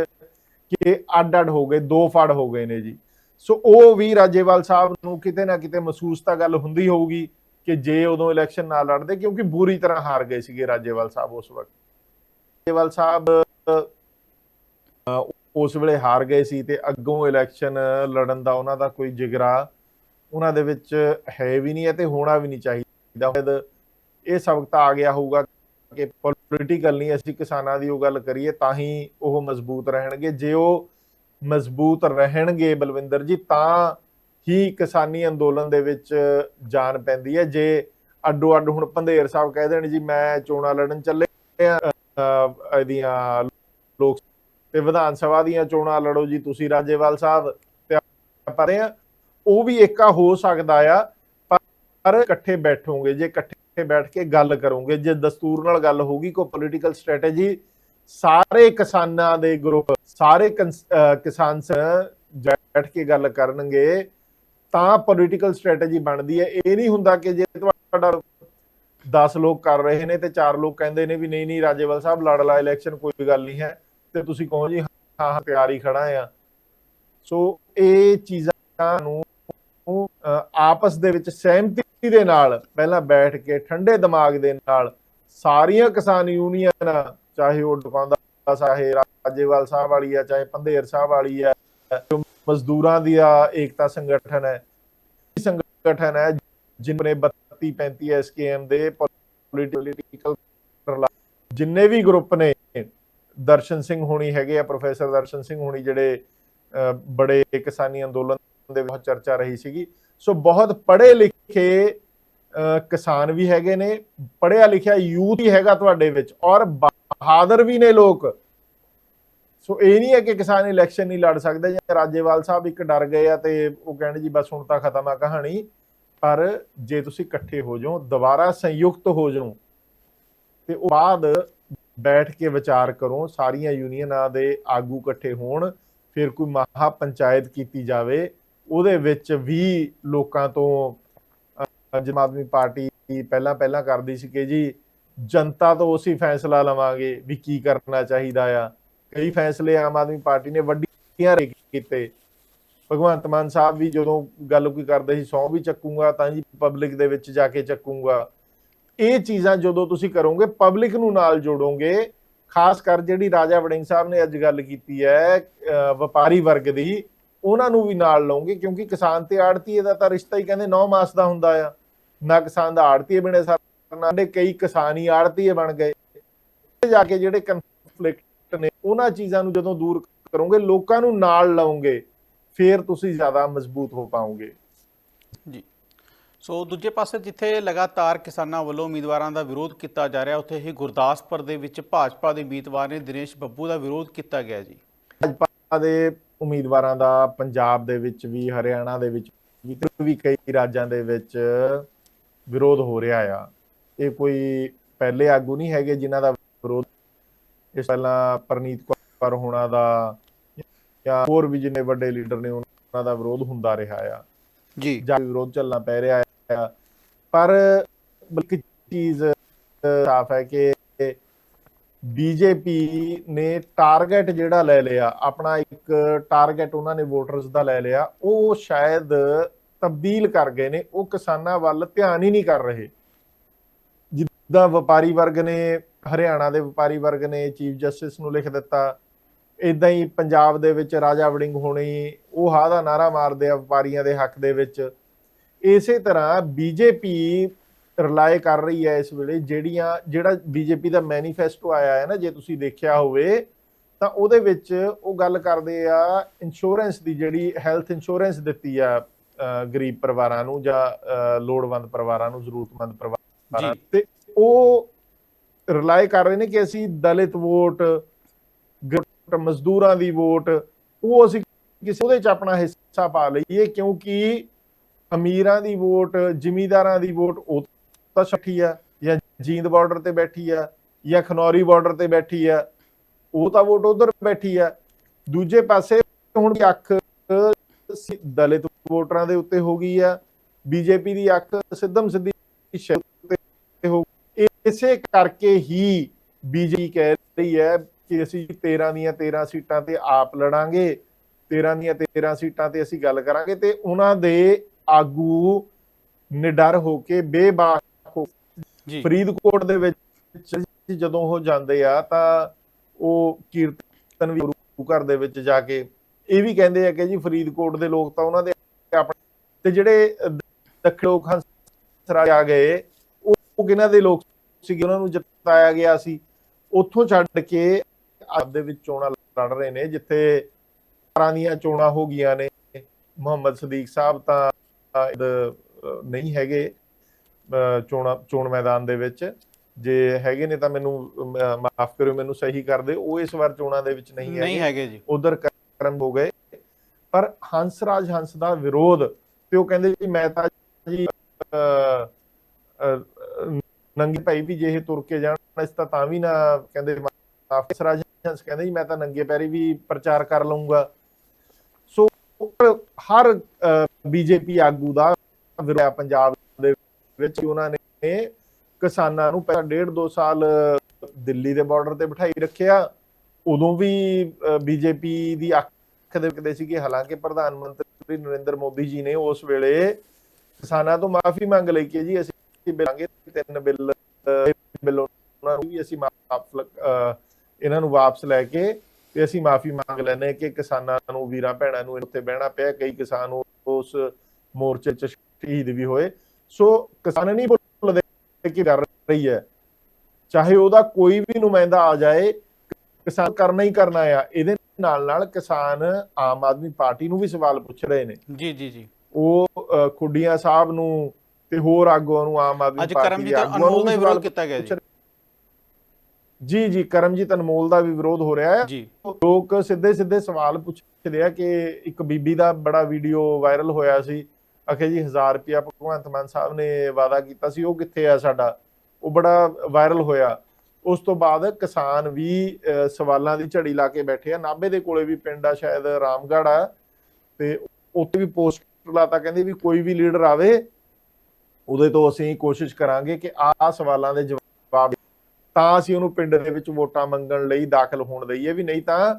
ਕਿ ਅੱਡ-ਅੱਡ ਹੋ ਗਏ ਦੋ ਫੜ ਹੋ ਗਏ ਨੇ ਜੀ। ਸੋ ਉਹ ਵੀ ਰਾਜੇਵਾਲ ਸਾਹਿਬ ਨੂੰ ਕਿਤੇ ਨਾ ਕਿਤੇ ਮਹਿਸੂਸ ਤਾਂ ਗੱਲ ਹੁੰਦੀ ਹੋਊਗੀ ਕਿ ਜੇ ਉਦੋਂ ਇਲੈਕਸ਼ਨ ਨਾ ਲੜਦੇ ਕਿਉਂਕਿ ਬੁਰੀ ਤਰ੍ਹਾਂ ਹਾਰ ਗਏ ਸੀਗੇ ਰਾਜੇਵਾਲ ਸਾਹਿਬ ਉਸ ਵਕਤ। ਰਾਜੇਵਾਲ ਸਾਹਿਬ ਉਸ ਵੇਲੇ ਹਾਰ ਗਏ ਸੀ ਤੇ ਅੱਗੋਂ ਇਲੈਕਸ਼ਨ ਲੜਨ ਦਾ ਉਹਨਾਂ ਦਾ ਕੋਈ ਜਿਗਰਾ ਉਹਨਾਂ ਦੇ ਵਿੱਚ ਹੈ ਵੀ ਨਹੀਂ ਹੈ ਤੇ ਹੋਣਾ ਵੀ ਨਹੀਂ ਚਾਹੀਦਾ। ਸ਼ਾਇਦ ਇਹ ਸਬਕ ਤਾਂ ਆ ਗਿਆ ਹੋਊਗਾ ਕਿ ਪੋਲੀਟੀਕਲ ਨਹੀਂ ਅਸੀਂ ਕਿਸਾਨਾਂ ਦੀ ਉਹ ਗੱਲ ਕਰੀਏ ਤਾਂ ਹੀ ਉਹ ਮਜ਼ਬੂਤ ਰਹਿਣਗੇ। ਜੇ ਉਹ ਮਜ਼ਬੂਤ ਰਹਿਣਗੇ ਬਲਵਿੰਦਰ ਜੀ, ਤਾਂ ਹੀ ਕਿਸਾਨੀ ਅੰਦੋਲਨ ਦੇ ਵਿੱਚ ਜਾਨ ਪੈਂਦੀ ਹੈ। ਜੇ ਅੱਡੋ ਅੱਡ ਹੁਣ ਪੰਧੇਰ ਸਾਹਿਬ ਕਹਿ ਦੇਣ ਜੀ, ਮੈਂ ਚੋਣਾਂ ਲੜਨ ਚੱਲੇ ਆ ਇਹਦੀਆਂ ਲੋਕ ਤੇ ਵਿਧਾਨ ਸਭਾ ਦੀਆਂ ਚੋਣਾਂ ਲੜੋ ਜੀ ਤੁਸੀਂ ਰਾਜੇਵਾਲ ਸਾਹਿਬ, ਤੇ ਪਰ ਉਹ ਵੀ ਏਕਾ ਹੋ ਸਕਦਾ ਆ, ਪਰ ਇਕੱਠੇ ਬੈਠੋਗੇ, ਜੇ ਇਕੱਠੇ ਬੈਠ ਕੇ ਗੱਲ ਕਰੋਗੇ, ਜੇ ਦਸਤੂਰ ਨਾਲ ਗੱਲ ਹੋਊਗੀ, ਕੋਈ ਪੋਲੀਟੀਕਲ ਸਟ੍ਰੈਟਜੀ ਸਾਰੇ ਕਿਸਾਨਾਂ ਦੇ ਗਰੁੱਪ ਸਾਰੇ ਕਿਸਾਨ ਬੈਠ ਕੇ ਗੱਲ ਕਰਨਗੇ, ਤਾਂ ਪੋਲੀਟੀਕਲ ਸਟ੍ਰੈਟਜੀ ਬਣਦੀ ਹੈ। ਇਹ ਨਹੀਂ ਹੁੰਦਾ ਕਿ ਜੇ ਤੁਹਾਡਾ 10 ਲੋਕ ਕਰ ਰਹੇ ਨੇ ਤੇ 4 ਲੋਕ ਕਹਿੰਦੇ ਨੇ ਵੀ ਨਹੀਂ ਨਹੀਂ ਰਾਜੇਵਾਲ ਸਾਹਿਬ ਲੜ ਲਾ ਇਲੈਕਸ਼ਨ ਕੋਈ ਗੱਲ ਨਹੀਂ ਹੈ। ਤੇ ਤੁਸੀਂ ਕਹੋ ਜੀ, ਹਾਂ ਹਾਂ ਤਿਆਰ ਹੀ ਖੜਾ ਆ। ਸੋ ਇਹ ਚੀਜ਼ਾਂ ਨੂੰ ਆਪਸ ਦੇ ਵਿੱਚ ਸਹਿਮਤੀ ਦੇ ਨਾਲ ਪਹਿਲਾਂ ਬੈਠ ਕੇ, ਠੰਡੇ ਦਿਮਾਗ ਦੇ ਨਾਲ ਸਾਰੀਆਂ ਕਿਸਾਨ ਯੂਨੀਅਨਾਂ, ਚਾਹੇ ਉਹ ਦੁਕਾਨਦਾਰ ਚਾਹੇ ਰਾਜੇਵਾਲ ਸਾਹਿਬ ਵਾਲੀ ਆ, ਚਾਹੇ ਪੰਧੇਰ ਸਾਹਿਬ ਵਾਲੀ ਆ, ਜੋ ਮਜ਼ਦੂਰਾਂ ਦੀ ਆ ਏਕਤਾ ਸੰਗਠਨ ਹੈ, ਇਹ ਸੰਗਠਨ ਹੈ ਜਿਨ੍ਹਾਂ ਨੇ 32 35 ਐਸਕੇਐਮ ਦੇ ਪੋਲੀਟੀਕਲ ਜਿੰਨੇ ਵੀ ਗਰੁੱਪ ਨੇ ਦਰਸ਼ਨ ਸਿੰਘ ਹੋਣੀ ਹੈਗੇ ਆ, ਪ੍ਰੋਫੈਸਰ ਦਰਸ਼ਨ ਸਿੰਘ ਹੋਣੀ ਜਿਹੜੇ ਬੜੇ ਕਿਸਾਨੀ ਅੰਦੋਲਨ ਦੇ ਵਿੱਚ ਚਰਚਾ ਰਹੀ ਸੀਗੀ। ਸੋ ਬਹੁਤ ਪੜ੍ਹੇ ਲਿਖੇ ਕਿਸਾਨ ਵੀ ਹੈਗੇ ਨੇ ਪੜ੍ਹਿਆ ਲਿਖਿਆ ਯੂਥ ਹੀ ਹੈਗਾ ਤੁਹਾਡੇ ਵਿੱਚ, ਔਰ ਬਹਾਦਰ ਵੀ ਨੇ ਲੋਕ। ਸੋ ਇਹ ਨਹੀਂ ਹੈ ਕਿ ਕਿਸਾਨ ਇਲੈਕਸ਼ਨ ਨਹੀਂ ਲੜ ਸਕਦੇ ਜਾਂ ਰਾਜੇਵਾਲ ਸਾਹਿਬ ਇੱਕ ਡਰ ਗਏ ਆ ਤੇ ਉਹ ਕਹਿੰਦੇ ਜੀ, ਬਸ ਹੁਣ ਤਾਂ ਖਤਮ ਆ ਕਹਾਣੀ। ਪਰ ਜੇ ਤੁਸੀਂ ਇਕੱਠੇ ਹੋ ਜਾਓ, ਦੁਬਾਰਾ ਸੰਯੁਕਤ ਹੋ ਜਾਓ, ਤੇ ਉਹ ਬਾਅਦ ਬੈਠ ਕੇ ਵਿਚਾਰ ਕਰੋ, ਸਾਰੀਆਂ ਯੂਨੀਅਨਾਂ ਦੇ ਆਗੂ ਇਕੱਠੇ ਹੋਣ, ਫਿਰ ਕੋਈ ਮਹਾ ਪੰਚਾਇਤ ਕੀਤੀ ਜਾਵੇ, ਉਹਦੇ ਵਿੱਚ ਵੀ ਲੋਕਾਂ ਤੋਂ ਜਮ ਆਦਮੀ ਪਾਰਟੀ ਪਹਿਲਾਂ ਪਹਿਲਾਂ ਕਰਦੀ ਸੀ ਕਿ ਜੀ, ਜਨਤਾ ਤੋਂ ਉਸੇ ਫੈਸਲਾ ਲਵਾਂਗੇ ਵੀ ਕੀ ਕਰਨਾ ਚਾਹੀਦਾ ਆ। ਕਈ ਫੈਸਲੇ ਆਮ ਆਦਮੀ ਪਾਰਟੀ ਨੇ ਵੱਡੀਆਂ ਰੇ ਕੀਤੇ। ਭਗਵੰਤ ਮਾਨ ਸਾਹਿਬ ਵੀ ਜਦੋਂ ਗੱਲ ਕੋਈ ਕਰਦੇ ਸੀ, ਸੌ ਵੀ ਚੱਕੂਗਾ, ਤਾਂ ਜੀ ਪਬਲਿਕ ਦੇ ਵਿੱਚ ਜਾ ਕੇ ਚੱਕੂਗਾ। ਇਹ ਚੀਜ਼ਾਂ ਜਦੋਂ ਤੁਸੀਂ ਕਰੋਗੇ ਪਬਲਿਕ ਨੂੰ ਨਾਲ ਜੋੜੋਗੇ, ਖਾਸ ਕਰ ਜਿਹੜੀ ਰਾਜਾ ਵੜਿੰਗ ਸਾਹਿਬ ਨੇ ਅੱਜ ਗੱਲ ਕੀਤੀ ਹੈ ਵਪਾਰੀ ਵਰਗ ਦੀ, ਉਹਨਾਂ ਨੂੰ ਵੀ ਨਾਲ ਲਓਗੇ, ਕਿਉਂਕਿ ਕਿਸਾਨ ਤੇ ਆੜਤੀਏ ਦਾ ਤਾਂ ਰਿਸ਼ਤਾ ਹੀ ਕਹਿੰਦੇ 9 ਮਾਸ ਦਾ ਹੁੰਦਾ ਆ। ਨਾ ਕਿਸਾਨ ਦਾ ਆੜਤੀਏ ਬਣੇ ਸਰਨਾ ਦੇ ਕਈ ਕਿਸਾਨੀ ਆੜਤੀਏ ਬਣ ਗਏ। ਜਾ ਕੇ ਜਿਹੜੇ ਕਨਫਲਿਕਟ ਨੇ, ਉਹਨਾਂ ਚੀਜ਼ਾਂ ਨੂੰ ਜਦੋਂ ਦੂਰ ਕਰੋਗੇ, ਲੋਕਾਂ ਨੂੰ ਨਾਲ ਲਾਓਗੇ, ਫੇਰ ਤੁਸੀਂ ਜ਼ਿਆਦਾ ਮਜ਼ਬੂਤ ਹੋ ਪਾਓਗੇ। ਜੀ। ਸੋ ਦੂਜੇ ਪਾਸੇ ਜਿੱਥੇ ਲਗਾਤਾਰ ਕਿਸਾਨਾਂ ਵੱਲੋਂ ਉਮੀਦਵਾਰਾਂ ਦਾ ਵਿਰੋਧ ਕੀਤਾ ਜਾ ਰਿਹਾ ਉੱਥੇ ਹੀ ਗੁਰਦਾਸਪੁਰ ਦੇ ਵਿੱਚ ਭਾਜਪਾ ਦੇ ਉਮੀਦਵਾਰ ਨੇ ਦਿਨੇਸ਼ ਬੱਬੂ ਦਾ ਵਿਰੋਧ ਕੀਤਾ ਗਿਆ ਜੀ। ਭਾਜਪਾ ਦੇ ਉਮੀਦਵਾਰਾਂ ਦਾ ਪੰਜਾਬ ਦੇ ਵਿੱਚ ਵੀ ਹਰਿਆਣਾ ਦੇ ਵਿੱਚ ਵੀ ਕਈ ਰਾਜਾਂ ਦੇ ਵਿੱਚ ਵਿਰੋਧ ਹੋ ਰਿਹਾ ਆ। ਇਹ ਕੋਈ ਪਹਿਲੇ ਆਗੂ ਨਹੀਂ ਹੈਗੇ ਜਿਨ੍ਹਾਂ ਦਾ ਵਿਰੋਧ ਇਸ ਪਹਿਲਾਂ ਪ੍ਰਨੀਤ ਕੌਰ ਹੋਣਾ ਦਾ ਜਾਂ ਹੋਰ ਵੀ ਜਿੰਨੇ ਵੱਡੇ ਲੀਡਰ ਨੇ ਉਹਨਾਂ ਦਾ ਵਿਰੋਧ ਹੁੰਦਾ ਰਿਹਾ ਆ। ਜੀ। ਜਾਂ ਵਿਰੋਧ ਚੱਲਣਾ ਪੈ ਰਿਹਾ ਆ। ਪਰ ਬਲਕਿ ਚੀਜ਼ ਸਾਫ਼ ਹੈ ਕਿ ਬੀਜੇਪੀ ਨੇ ਟਾਰਗੇਟ ਜਿਹੜਾ ਲੈ ਲਿਆ, ਆਪਣਾ ਇੱਕ ਟਾਰਗੇਟ ਉਹਨਾਂ ਨੇ ਵੋਟਰਸ ਦਾ ਲੈ ਲਿਆ, ਉਹ ਸ਼ਾਇਦ ਤਬਦੀਲ ਕਰ ਗਏ ਨੇ, ਉਹ ਕਿਸਾਨਾਂ ਵੱਲ ਧਿਆਨ ਹੀ ਨਹੀਂ ਕਰ ਰਹੇ। ਜਿੱਦਾਂ ਵਪਾਰੀ ਵਰਗ ਨੇ, ਹਰਿਆਣਾ ਦੇ ਵਪਾਰੀ ਵਰਗ ਨੇ ਚੀਫ ਜਸਟਿਸ ਨੂੰ ਲਿਖ ਦਿੱਤਾ ਇਦਾਂ ਹੀ ਪੰਜਾਬ ਦੇ ਵਿੱਚ ਰਾਜਾ ਵੜਿੰਗ ਹੋਣੀ, ਉਹ ਹਾਂ ਦਾ ਨਾਰਾ ਮਾਰਦੇ ਆ ਵਪਾਰੀਆਂ ਦੇ ਹੱਕ ਦੇ ਵਿੱਚ। ਇਸੇ ਤਰ੍ਹਾਂ ਬੀਜੇਪੀ ਰਿਲਾਈ ਕਰ ਰਹੀ ਹੈ ਇਸ ਵੇਲੇ ਜਿਹੜੀਆਂ ਜਿਹੜਾ ਬੀਜੇਪੀ ਦਾ ਮੈਨੀਫੈਸਟੋ ਆਇਆ ਹੈ ਨਾ ਜੇ ਤੁਸੀਂ ਦੇਖਿਆ ਹੋਵੇ ਤਾਂ ਉਹਦੇ ਵਿੱਚ ਉਹ ਗੱਲ ਕਰਦੇ ਆ ਇੰਸ਼ੋਰੈਂਸ ਦੀ ਜਿਹੜੀ ਹੈਲਥ ਇੰਸ਼ੋਰੈਂਸ ਦਿੱਤੀ ਆ ਗਰੀਬ ਪਰਿਵਾਰਾਂ ਨੂੰ ਜਾਂ ਲੋੜਵੰਦ ਪਰਿਵਾਰਾਂ ਨੂੰ ਜ਼ਰੂਰਤਮੰਦ ਪਰਿਵਾਰਾਂ। ਤੇ ਉਹ ਰਿਲਾਈ ਕਰ ਰਹੇ ਨੇ ਕਿ ਅਸੀਂ ਦਲਿਤ ਵੋਟ ਮਜ਼ਦੂਰਾਂ ਦੀ ਵੋਟ ਉਹ ਅਸੀਂ ਕਿਸੇ ਉਹਦੇ ਚ ਆਪਣਾ ਹਿੱਸਾ ਪਾ ਲਈਏ ਕਿਉਂਕਿ ਅਮੀਰਾਂ ਦੀ ਵੋਟ, ਜ਼ਿਮੀਂਦਾਰਾਂ ਦੀ ਵੋਟ, ਉਹ ਤਾਂ ਛੱਠੀ ਆ, ਜਾਂ ਜੀਂਦ ਬਾਰਡਰ ਤੇ ਬੈਠੀ ਆ, ਜਾਂ ਖਨੌਰੀ ਬਾਰਡਰ ਤੇ ਬੈਠੀ ਆ, ਉਹ ਤਾਂ ਵੋਟ ਉਧਰ ਬੈਠੀ ਆ। ਦੂਜੇ ਪਾਸੇ ਹੁਣ ਦੀ ਅੱਖ ਦਲਿਤ ਵੋਟਰਾਂ ਦੇ ਉੱਤੇ ਹੋ ਗਈ ਆ, ਬੀਜੇਪੀ ਦੀ ਅੱਖ ਸਿੱਧਮ ਸਿੱਧੀ ਸ਼ਹਿਰ ਉੱਤੇ ਹੋ ਇਸੇ ਕਰਕੇ ਹੀ ਬੀਜੇਪੀ ਕਹਿ ਰਹੀ ਹੈ ਕਿ ਅਸੀਂ 13 ਦੀਆਂ 13 ਸੀਟਾਂ ਤੇ ਆਪ ਲੜਾਂਗੇ 13 ਦੀਆਂ 13 ਸੀਟਾਂ ਤੇ ਅਸੀਂ ਗੱਲ ਕਰਾਂਗੇ ਤੇ ਉਹਨਾਂ ਦੇ ਆਗੂ ਨਿਡਰ ਹੋ ਕੇ ਬੇਬਾਕ ਹੋ ਜੀ। ਫਰੀਦਕੋਟ ਦੇ ਵਿੱਚ ਜਦੋਂ ਉਹ ਜਾਂਦੇ ਆ ਤਾਂ ਉਹ ਕੀਰਤਨ ਵੀ ਗੁਰੂ ਘਰ ਦੇ ਵਿੱਚ ਜਾ ਕੇ ਇਹ ਵੀ ਕਹਿੰਦੇ ਆ ਕਿ ਜੀ ਫਰੀਦਕੋਟ ਦੇ ਲੋਕ ਤਾਂ ਉਹਨਾਂ ਦੇ ਆਪਣੇ ਤੇ ਜਿਹੜੇ ਦੱਖਣ ਲੋਕ ਹੰਸਰਾਜ ਆ ਗਏ ਉਹ ਕਿਹਨਾਂ ਦੇ ਲੋਕ ਸੀਗੇ? ਉਹਨਾਂ ਨੂੰ ਜਿਤਾਇਆ ਗਿਆ ਸੀ। ਉੱਥੋਂ ਛੱਡ ਕੇ ਅੱਜ ਦੇ ਵਿੱਚ ਚੋਣਾਂ ਲੜ ਰਹੇ ਨੇ ਜਿੱਥੇ ਦੀਆਂ ਚੋਣਾਂ ਹੋ ਗਈਆਂ ਨੇ ਮੁਹੰਮਦ ਸਦੀਕ ਸਾਹਿਬ ਤਾਂ ਨਹੀਂ ਹੈਗੇ ਚੋਣਾਂ ਚੋਣ ਮੈਦਾਨ ਦੇ ਵਿੱਚ। ਜੇ ਹੈਗੇ ਨੇ ਤਾਂ ਮੈਨੂੰ ਮਾਫ ਕਰਿਓ ਮੈਨੂੰ ਸਹੀ ਕਰ ਦਿਓ। ਉਹ ਇਸ ਵਾਰ ਚੋਣਾਂ ਦੇ ਵਿੱਚ ਨਹੀਂ ਨਹੀਂ ਹੈਗੇ। ਹੈਗੇ ਜੀ। ਉਧਰ ਕਰਮ ਹੋ ਗਏ। ਪਰ ਹੰਸਰਾਜ ਹੰਸ ਦਾ ਵਿਰੋਧ ਤੇ ਉਹ ਕਹਿੰਦੇ ਜੀ ਮੈਂ ਤਾਂ ਜੀ ਨੰਗੇ ਭਾਈ ਵੀ ਜੇ ਇਹ ਤੁਰ ਕੇ ਜਾਣ ਇਸ ਤਾਂ ਤਾਂ ਵੀ ਨਾ ਕਹਿੰਦੇ ਮਾਫ ਹੰਸਰਾਜ ਹੰਸ ਕਹਿੰਦੇ ਜੀ ਮੈਂ ਤਾਂ ਨੰਗੇ ਪੈਰੀ ਵੀ ਪ੍ਰਚਾਰ ਕਰ ਲਵਾਂਗਾ ਸੋ ਹਰ ਬੀਜੇਪੀ ਆਗੂ ਦਾ ਵਿਰੋਧ ਪੰਜਾਬ ਦੇ ਵਿੱਚ ਉਹਨਾਂ ਨੇ ਕਿਸਾਨਾਂ ਨੂੰ ਪਹਿਲਾਂ ਡੇਢ ਦੋ ਸਾਲ ਦਿੱਲੀ ਦੇ ਬਾਰਡਰ ਤੇ ਬਿਠਾਈ ਰੱਖਿਆ। ਉਦੋਂ ਵੀ ਬੀਜੇਪੀ ਦੀ ਅੱਖ ਦੇ ਵਿਕਦੇ ਸੀਗੇ ਹਾਲਾਂਕਿ ਪ੍ਰਧਾਨ ਮੰਤਰੀ ਨਰਿੰਦਰ ਮੋਦੀ ਜੀ ਨੇ ਉਸ ਵੇਲੇ ਕਿਸਾਨਾਂ ਤੋਂ ਮਾਫੀ ਮੰਗ ਲਈ ਕਿ ਜੀ ਅਸੀਂ ਬਿਲਾਂਗੇ ਤਿੰਨ ਬਿੱਲ ਬਿੱਲ ਉਹਨਾਂ ਨੂੰ ਵੀ ਅਸੀਂ ਮਾਫ ਇਹਨਾਂ ਨੂੰ ਵਾਪਸ ਲੈ ਕੇ ਤੇ ਅਸੀਂ ਮਾਫੀ ਮੰਗ ਲੈਨੇ ਕਿ ਕਿਸਾਨਾਂ ਨੂੰ ਵੀਰਾਂ ਭੈਣਾਂ ਨੂੰ ਉੱਤੇ ਬਹਿਣਾ ਪਿਆ ਕਈ ਕਿਸਾਨ ਉਸ ਮੋਰਚੇ 'ਚ ਸ਼ਹੀਦ ਵੀ ਹੋਏ। ਸੋ ਕਿਸਾਨ ਨਹੀਂ ਭੁੱਲਦੇ ਕਿ ਕਰ ਰਹੀ ਹੈ। ਚਾਹੇ ਉਹਦਾ ਕੋਈ ਵੀ ਨੁਮਾਇੰਦਾ ਆ ਜਾਏ ਕਿਸਾਨ ਕਰਨਾ ਹੀ ਕਰਨਾ ਆ। ਇਹਦੇ ਨਾਲ ਨਾਲ ਕਿਸਾਨ ਆਮ ਆਦਮੀ ਪਾਰਟੀ ਨੂੰ ਵੀ ਸਵਾਲ ਪੁੱਛ ਰਹੇ ਨੇ। ਜੀ ਜੀ ਜੀ। ਉਹ ਖੁੱਡੀਆਂ ਸਾਹਿਬ ਨੂੰ ਤੇ ਹੋਰ ਆਗੂਆਂ ਨੂੰ ਆਮ ਆਦਮੀ ਪਾਰਟੀ ਦੇ ਕਰਮਜੀਤ ਆਗੂਆਂ ਨੂੰ ਵੀ ਵਿਰੋਧ ਕੀਤਾ ਗਿਆ ਜੀ। ਜੀ ਜੀ ਕਰਮਜੀਤ ਅਨਮੋਲ ਦਾ ਵੀ ਵਿਰੋਧ ਹੋ ਰਿਹਾ ਹੈ ਲੋਕ ਸਿੱਧੇ ਸਿੱਧੇ ਸਵਾਲ ਪੁੱਛਦੇ ਆ ਕਿ ਇੱਕ ਬੀਬੀ ਦਾ ਬੜਾ ਵੀਡੀਓ ਵਾਇਰਲ ਹੋਇਆ ਸੀ। ਅਖੇ ਜੀ 1000 ਰੁਪਿਆ ਭਗਵੰਤ ਮਾਨ ਸਾਹਿਬ ਨੇ ਵਾਅਦਾ ਕੀਤਾ ਸੀ ਉਹ ਕਿੱਥੇ ਆ ਸਾਡਾ? ਉਹ ਬੜਾ ਵਾਇਰਲ ਹੋਇਆ। ਉਸ ਤੋਂ ਬਾਅਦ ਕਿਸਾਨ ਵੀ ਸਵਾਲਾਂ ਦੀ ਝੜੀ ਲਾ ਕੇ ਬੈਠੇ ਆ। ਨਾਭੇ ਦੇ ਕੋਲੇ ਵੀ ਪਿੰਡ ਆ ਸ਼ਾਇਦ ਰਾਮਗੜ੍ਹ ਆ। ਤੇ ਉੱਥੇ ਵੀ ਪੋਸਟਰ ਲਾਤਾ ਕਹਿੰਦੇ ਵੀ ਕੋਈ ਵੀ ਲੀਡਰ ਆਵੇ ਉਹਦੇ ਤੋਂ ਅਸੀਂ ਕੋਸ਼ਿਸ਼ ਕਰਾਂਗੇ ਕਿ ਆਹ ਸਵਾਲਾਂ ਦੇ ਜਵਾਬ ਤਾਂ ਅਸੀਂ ਉਹਨੂੰ ਪਿੰਡ ਦੇ ਵਿੱਚ ਵੋਟਾਂ ਮੰਗਣ ਲਈ ਦਾਖਲ ਹੋਣ ਦਈਏ ਵੀ ਨਹੀਂ ਤਾਂ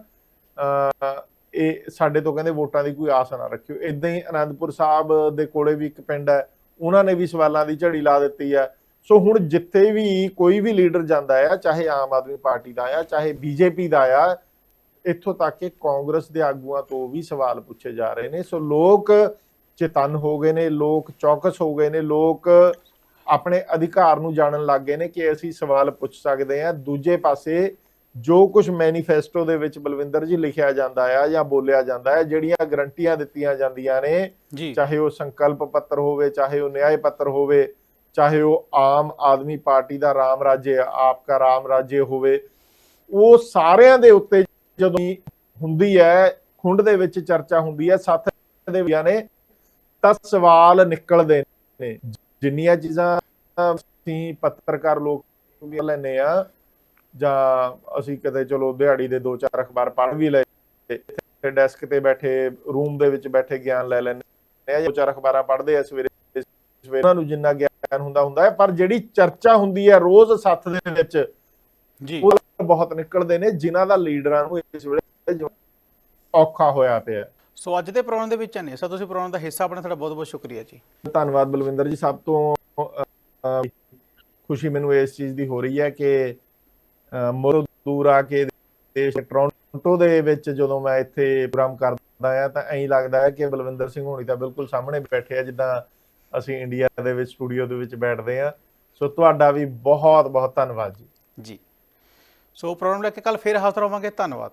ਅਹ, ਇਹ ਸਾਡੇ ਤੋਂ ਕਹਿੰਦੇ ਵੋਟਾਂ ਦੀ ਕੋਈ ਆਸ ਨਾ ਰੱਖਿਓ। ਇਦਾਂ ਹੀ ਅਨੰਦਪੁਰ ਸਾਹਿਬ ਦੇ ਕੋਲੇ ਵੀ ਇੱਕ ਪਿੰਡ ਹੈ ਉਹਨਾਂ ਨੇ ਵੀ ਸਵਾਲਾਂ ਦੀ ਝੜੀ ਲਾ ਦਿੱਤੀ ਹੈ। ਸੋ ਹੁਣ ਜਿੱਥੇ ਵੀ ਕੋਈ ਵੀ ਲੀਡਰ ਜਾਂਦਾ ਆ ਚਾਹੇ ਆਮ ਆਦਮੀ ਪਾਰਟੀ ਦਾ ਆ ਚਾਹੇ ਬੀਜੇਪੀ ਦਾ ਆ ਇੱਥੋਂ ਤੱਕ ਕਿ ਕਾਂਗਰਸ ਦੇ ਆਗੂਆਂ ਤੋਂ ਵੀ ਸਵਾਲ ਪੁੱਛੇ ਜਾ ਰਹੇ ਨੇ। ਸੋ ਲੋਕ ਚੇਤਨ ਹੋ ਗਏ ਨੇ ਲੋਕ ਚੌਕਸ ਹੋ ਗਏ ਨੇ ਲੋਕ ਆਪਣੇ ਅਧਿਕਾਰ ਨੂੰ ਜਾਣਨ ਲੱਗ ਗਏ ਨੇ ਕਿ ਅਸੀਂ ਸਵਾਲ ਪੁੱਛ ਸਕਦੇ ਹਾਂ। ਦੂਜੇ ਪਾਸੇ ਜੋ ਕੁਝ ਮੈਨੀਫੈਸਟੋ ਦੇ ਵਿੱਚ ਬਲਵਿੰਦਰ ਜੀ ਲਿਖਿਆ ਜਾਂਦਾ ਆ ਜਾਂ ਬੋਲਿਆ ਜਾਂਦਾ ਹੈ ਜਿਹੜੀਆਂ ਗਰੰਟੀਆਂ ਦਿੱਤੀਆਂ ਜਾਂਦੀਆਂ ਨੇ ਚਾਹੇ ਉਹ ਸੰਕਲਪ ਪੱਤਰ ਹੋਵੇ ਚਾਹੇ ਉਹ ਨਿਆਂ ਪੱਤਰ ਹੋਵੇ ਚਾਹੇ ਉਹ ਆਮ ਆਦਮੀ ਪਾਰਟੀ ਦਾ ਰਾਮ ਰਾਜੇ ਆਪਕਾ ਰਾਮ ਰਾਜੇ ਹੋਵੇ ਉਹ ਸਾਰਿਆਂ ਦੇ ਉੱਤੇ ਜਦੋਂ ਹੁੰਦੀ ਹੈ ਖੁੰਡ ਦੇ ਵਿੱਚ ਚਰਚਾ ਹੁੰਦੀ ਹੈ ਸੱਥ ਦੇ ਵਿਆਂ ਨੇ ਤਾਂ ਸਵਾਲ ਨਿਕਲਦੇ ਨੇ। ਜਿੰਨੀਆਂ ਚੀਜ਼ਾਂ ਅਸੀਂ ਪੱਤਰਕਾਰ ਲੋਕ ਵੀ ਲੈਨੇ ਆ ਜਾਂ ਅਸੀਂ ਕਦੇ ਚਲੋ ਦਿਹਾੜੀ ਦੇ ਦੋ ਚਾਰ ਅਖਬਾਰ ਪੜ੍ਹ ਵੀ ਲਏ ਇੱਥੇ ਡੈਸਕ ਤੇ ਬੈਠੇ ਰੂਮ ਦੇ ਵਿੱਚ ਬੈਠੇ ਗਿਆਨ ਲੈ ਲੈਂਦੇ ਆ ਦੋ ਚਾਰ ਅਖਬਾਰਾਂ ਪੜ੍ਹਦੇ ਆ ਸਵੇਰੇ ਸਵੇਰੇ ਉਹਨਾਂ ਨੂੰ ਜਿੰਨਾ ਗਿਆਨ ਹੁੰਦਾ ਹੁੰਦਾ ਹੈ ਪਰ ਜਿਹੜੀ ਚਰਚਾ ਹੁੰਦੀ ਹੈ ਰੋਜ਼ ਸੱਥ ਦੇ ਵਿੱਚ ਜੀ ਉਹ ਬਹੁਤ ਨਿਕਲਦੇ ਨੇ ਜਿਨ੍ਹਾਂ ਦਾ ਲੀਡਰਾਂ ਨੂੰ ਇਸ ਵੇਲੇ ਔਖਾ ਹੋਇਆ ਪਿਆ ਹੈ। ਸੋ ਅੱਜ ਦੇ ਪ੍ਰੋਗਰਾਮ ਦੇ ਵਿੱਚ ਅਨੇਸਾ ਤੁਸੀਂ ਪ੍ਰੋਗਰਾਮ ਦਾ ਹਿੱਸਾ ਬਣੇ ਤੁਹਾਡਾ ਬਹੁਤ ਬਹੁਤ ਸ਼ੁਕਰੀਆ ਜੀ। ਧੰਨਵਾਦ ਬਲਵਿੰਦਰ ਜੀ ਸਭ ਤੋਂ ਖੁਸ਼ੀ ਮੈਨੂੰ ਇਸ ਚੀਜ਼ ਦੀ ਹੋ ਰਹੀ ਹੈ ਕਿ ਮੋਰੋ ਦੂਰ ਆ ਕੇ ਦੇਸ਼ ਟੋਰਾਂਟੋ ਦੇ ਵਿੱਚ ਜਦੋਂ ਮੈਂ ਇੱਥੇ ਪ੍ਰੋਗਰਾਮ ਕਰਦਾ ਆ ਤਾਂ ਐਂ ਲੱਗਦਾ ਹੈ ਕਿ ਬਲਵਿੰਦਰ ਸਿੰਘ ਹੋਣੀ ਤਾਂ ਬਿਲਕੁਲ ਸਾਹਮਣੇ ਬੈਠੇ ਆ ਜਿੱਦਾਂ ਅਸੀਂ ਇੰਡੀਆ ਦੇ ਵਿੱਚ ਸਟੂਡੀਓ ਦੇ ਵਿੱਚ ਬੈਠਦੇ ਆ। ਸੋ ਤੁਹਾਡਾ ਵੀ ਬਹੁਤ ਬਹੁਤ ਧੰਨਵਾਦ ਜੀ। ਜੀ। ਸੋ ਪ੍ਰੋਗਰਾਮ ਲੈ ਕੇ ਕੱਲ ਫੇਰ ਹਾਜ਼ਰ ਹੋਵਾਂਗੇ। ਧੰਨਵਾਦ।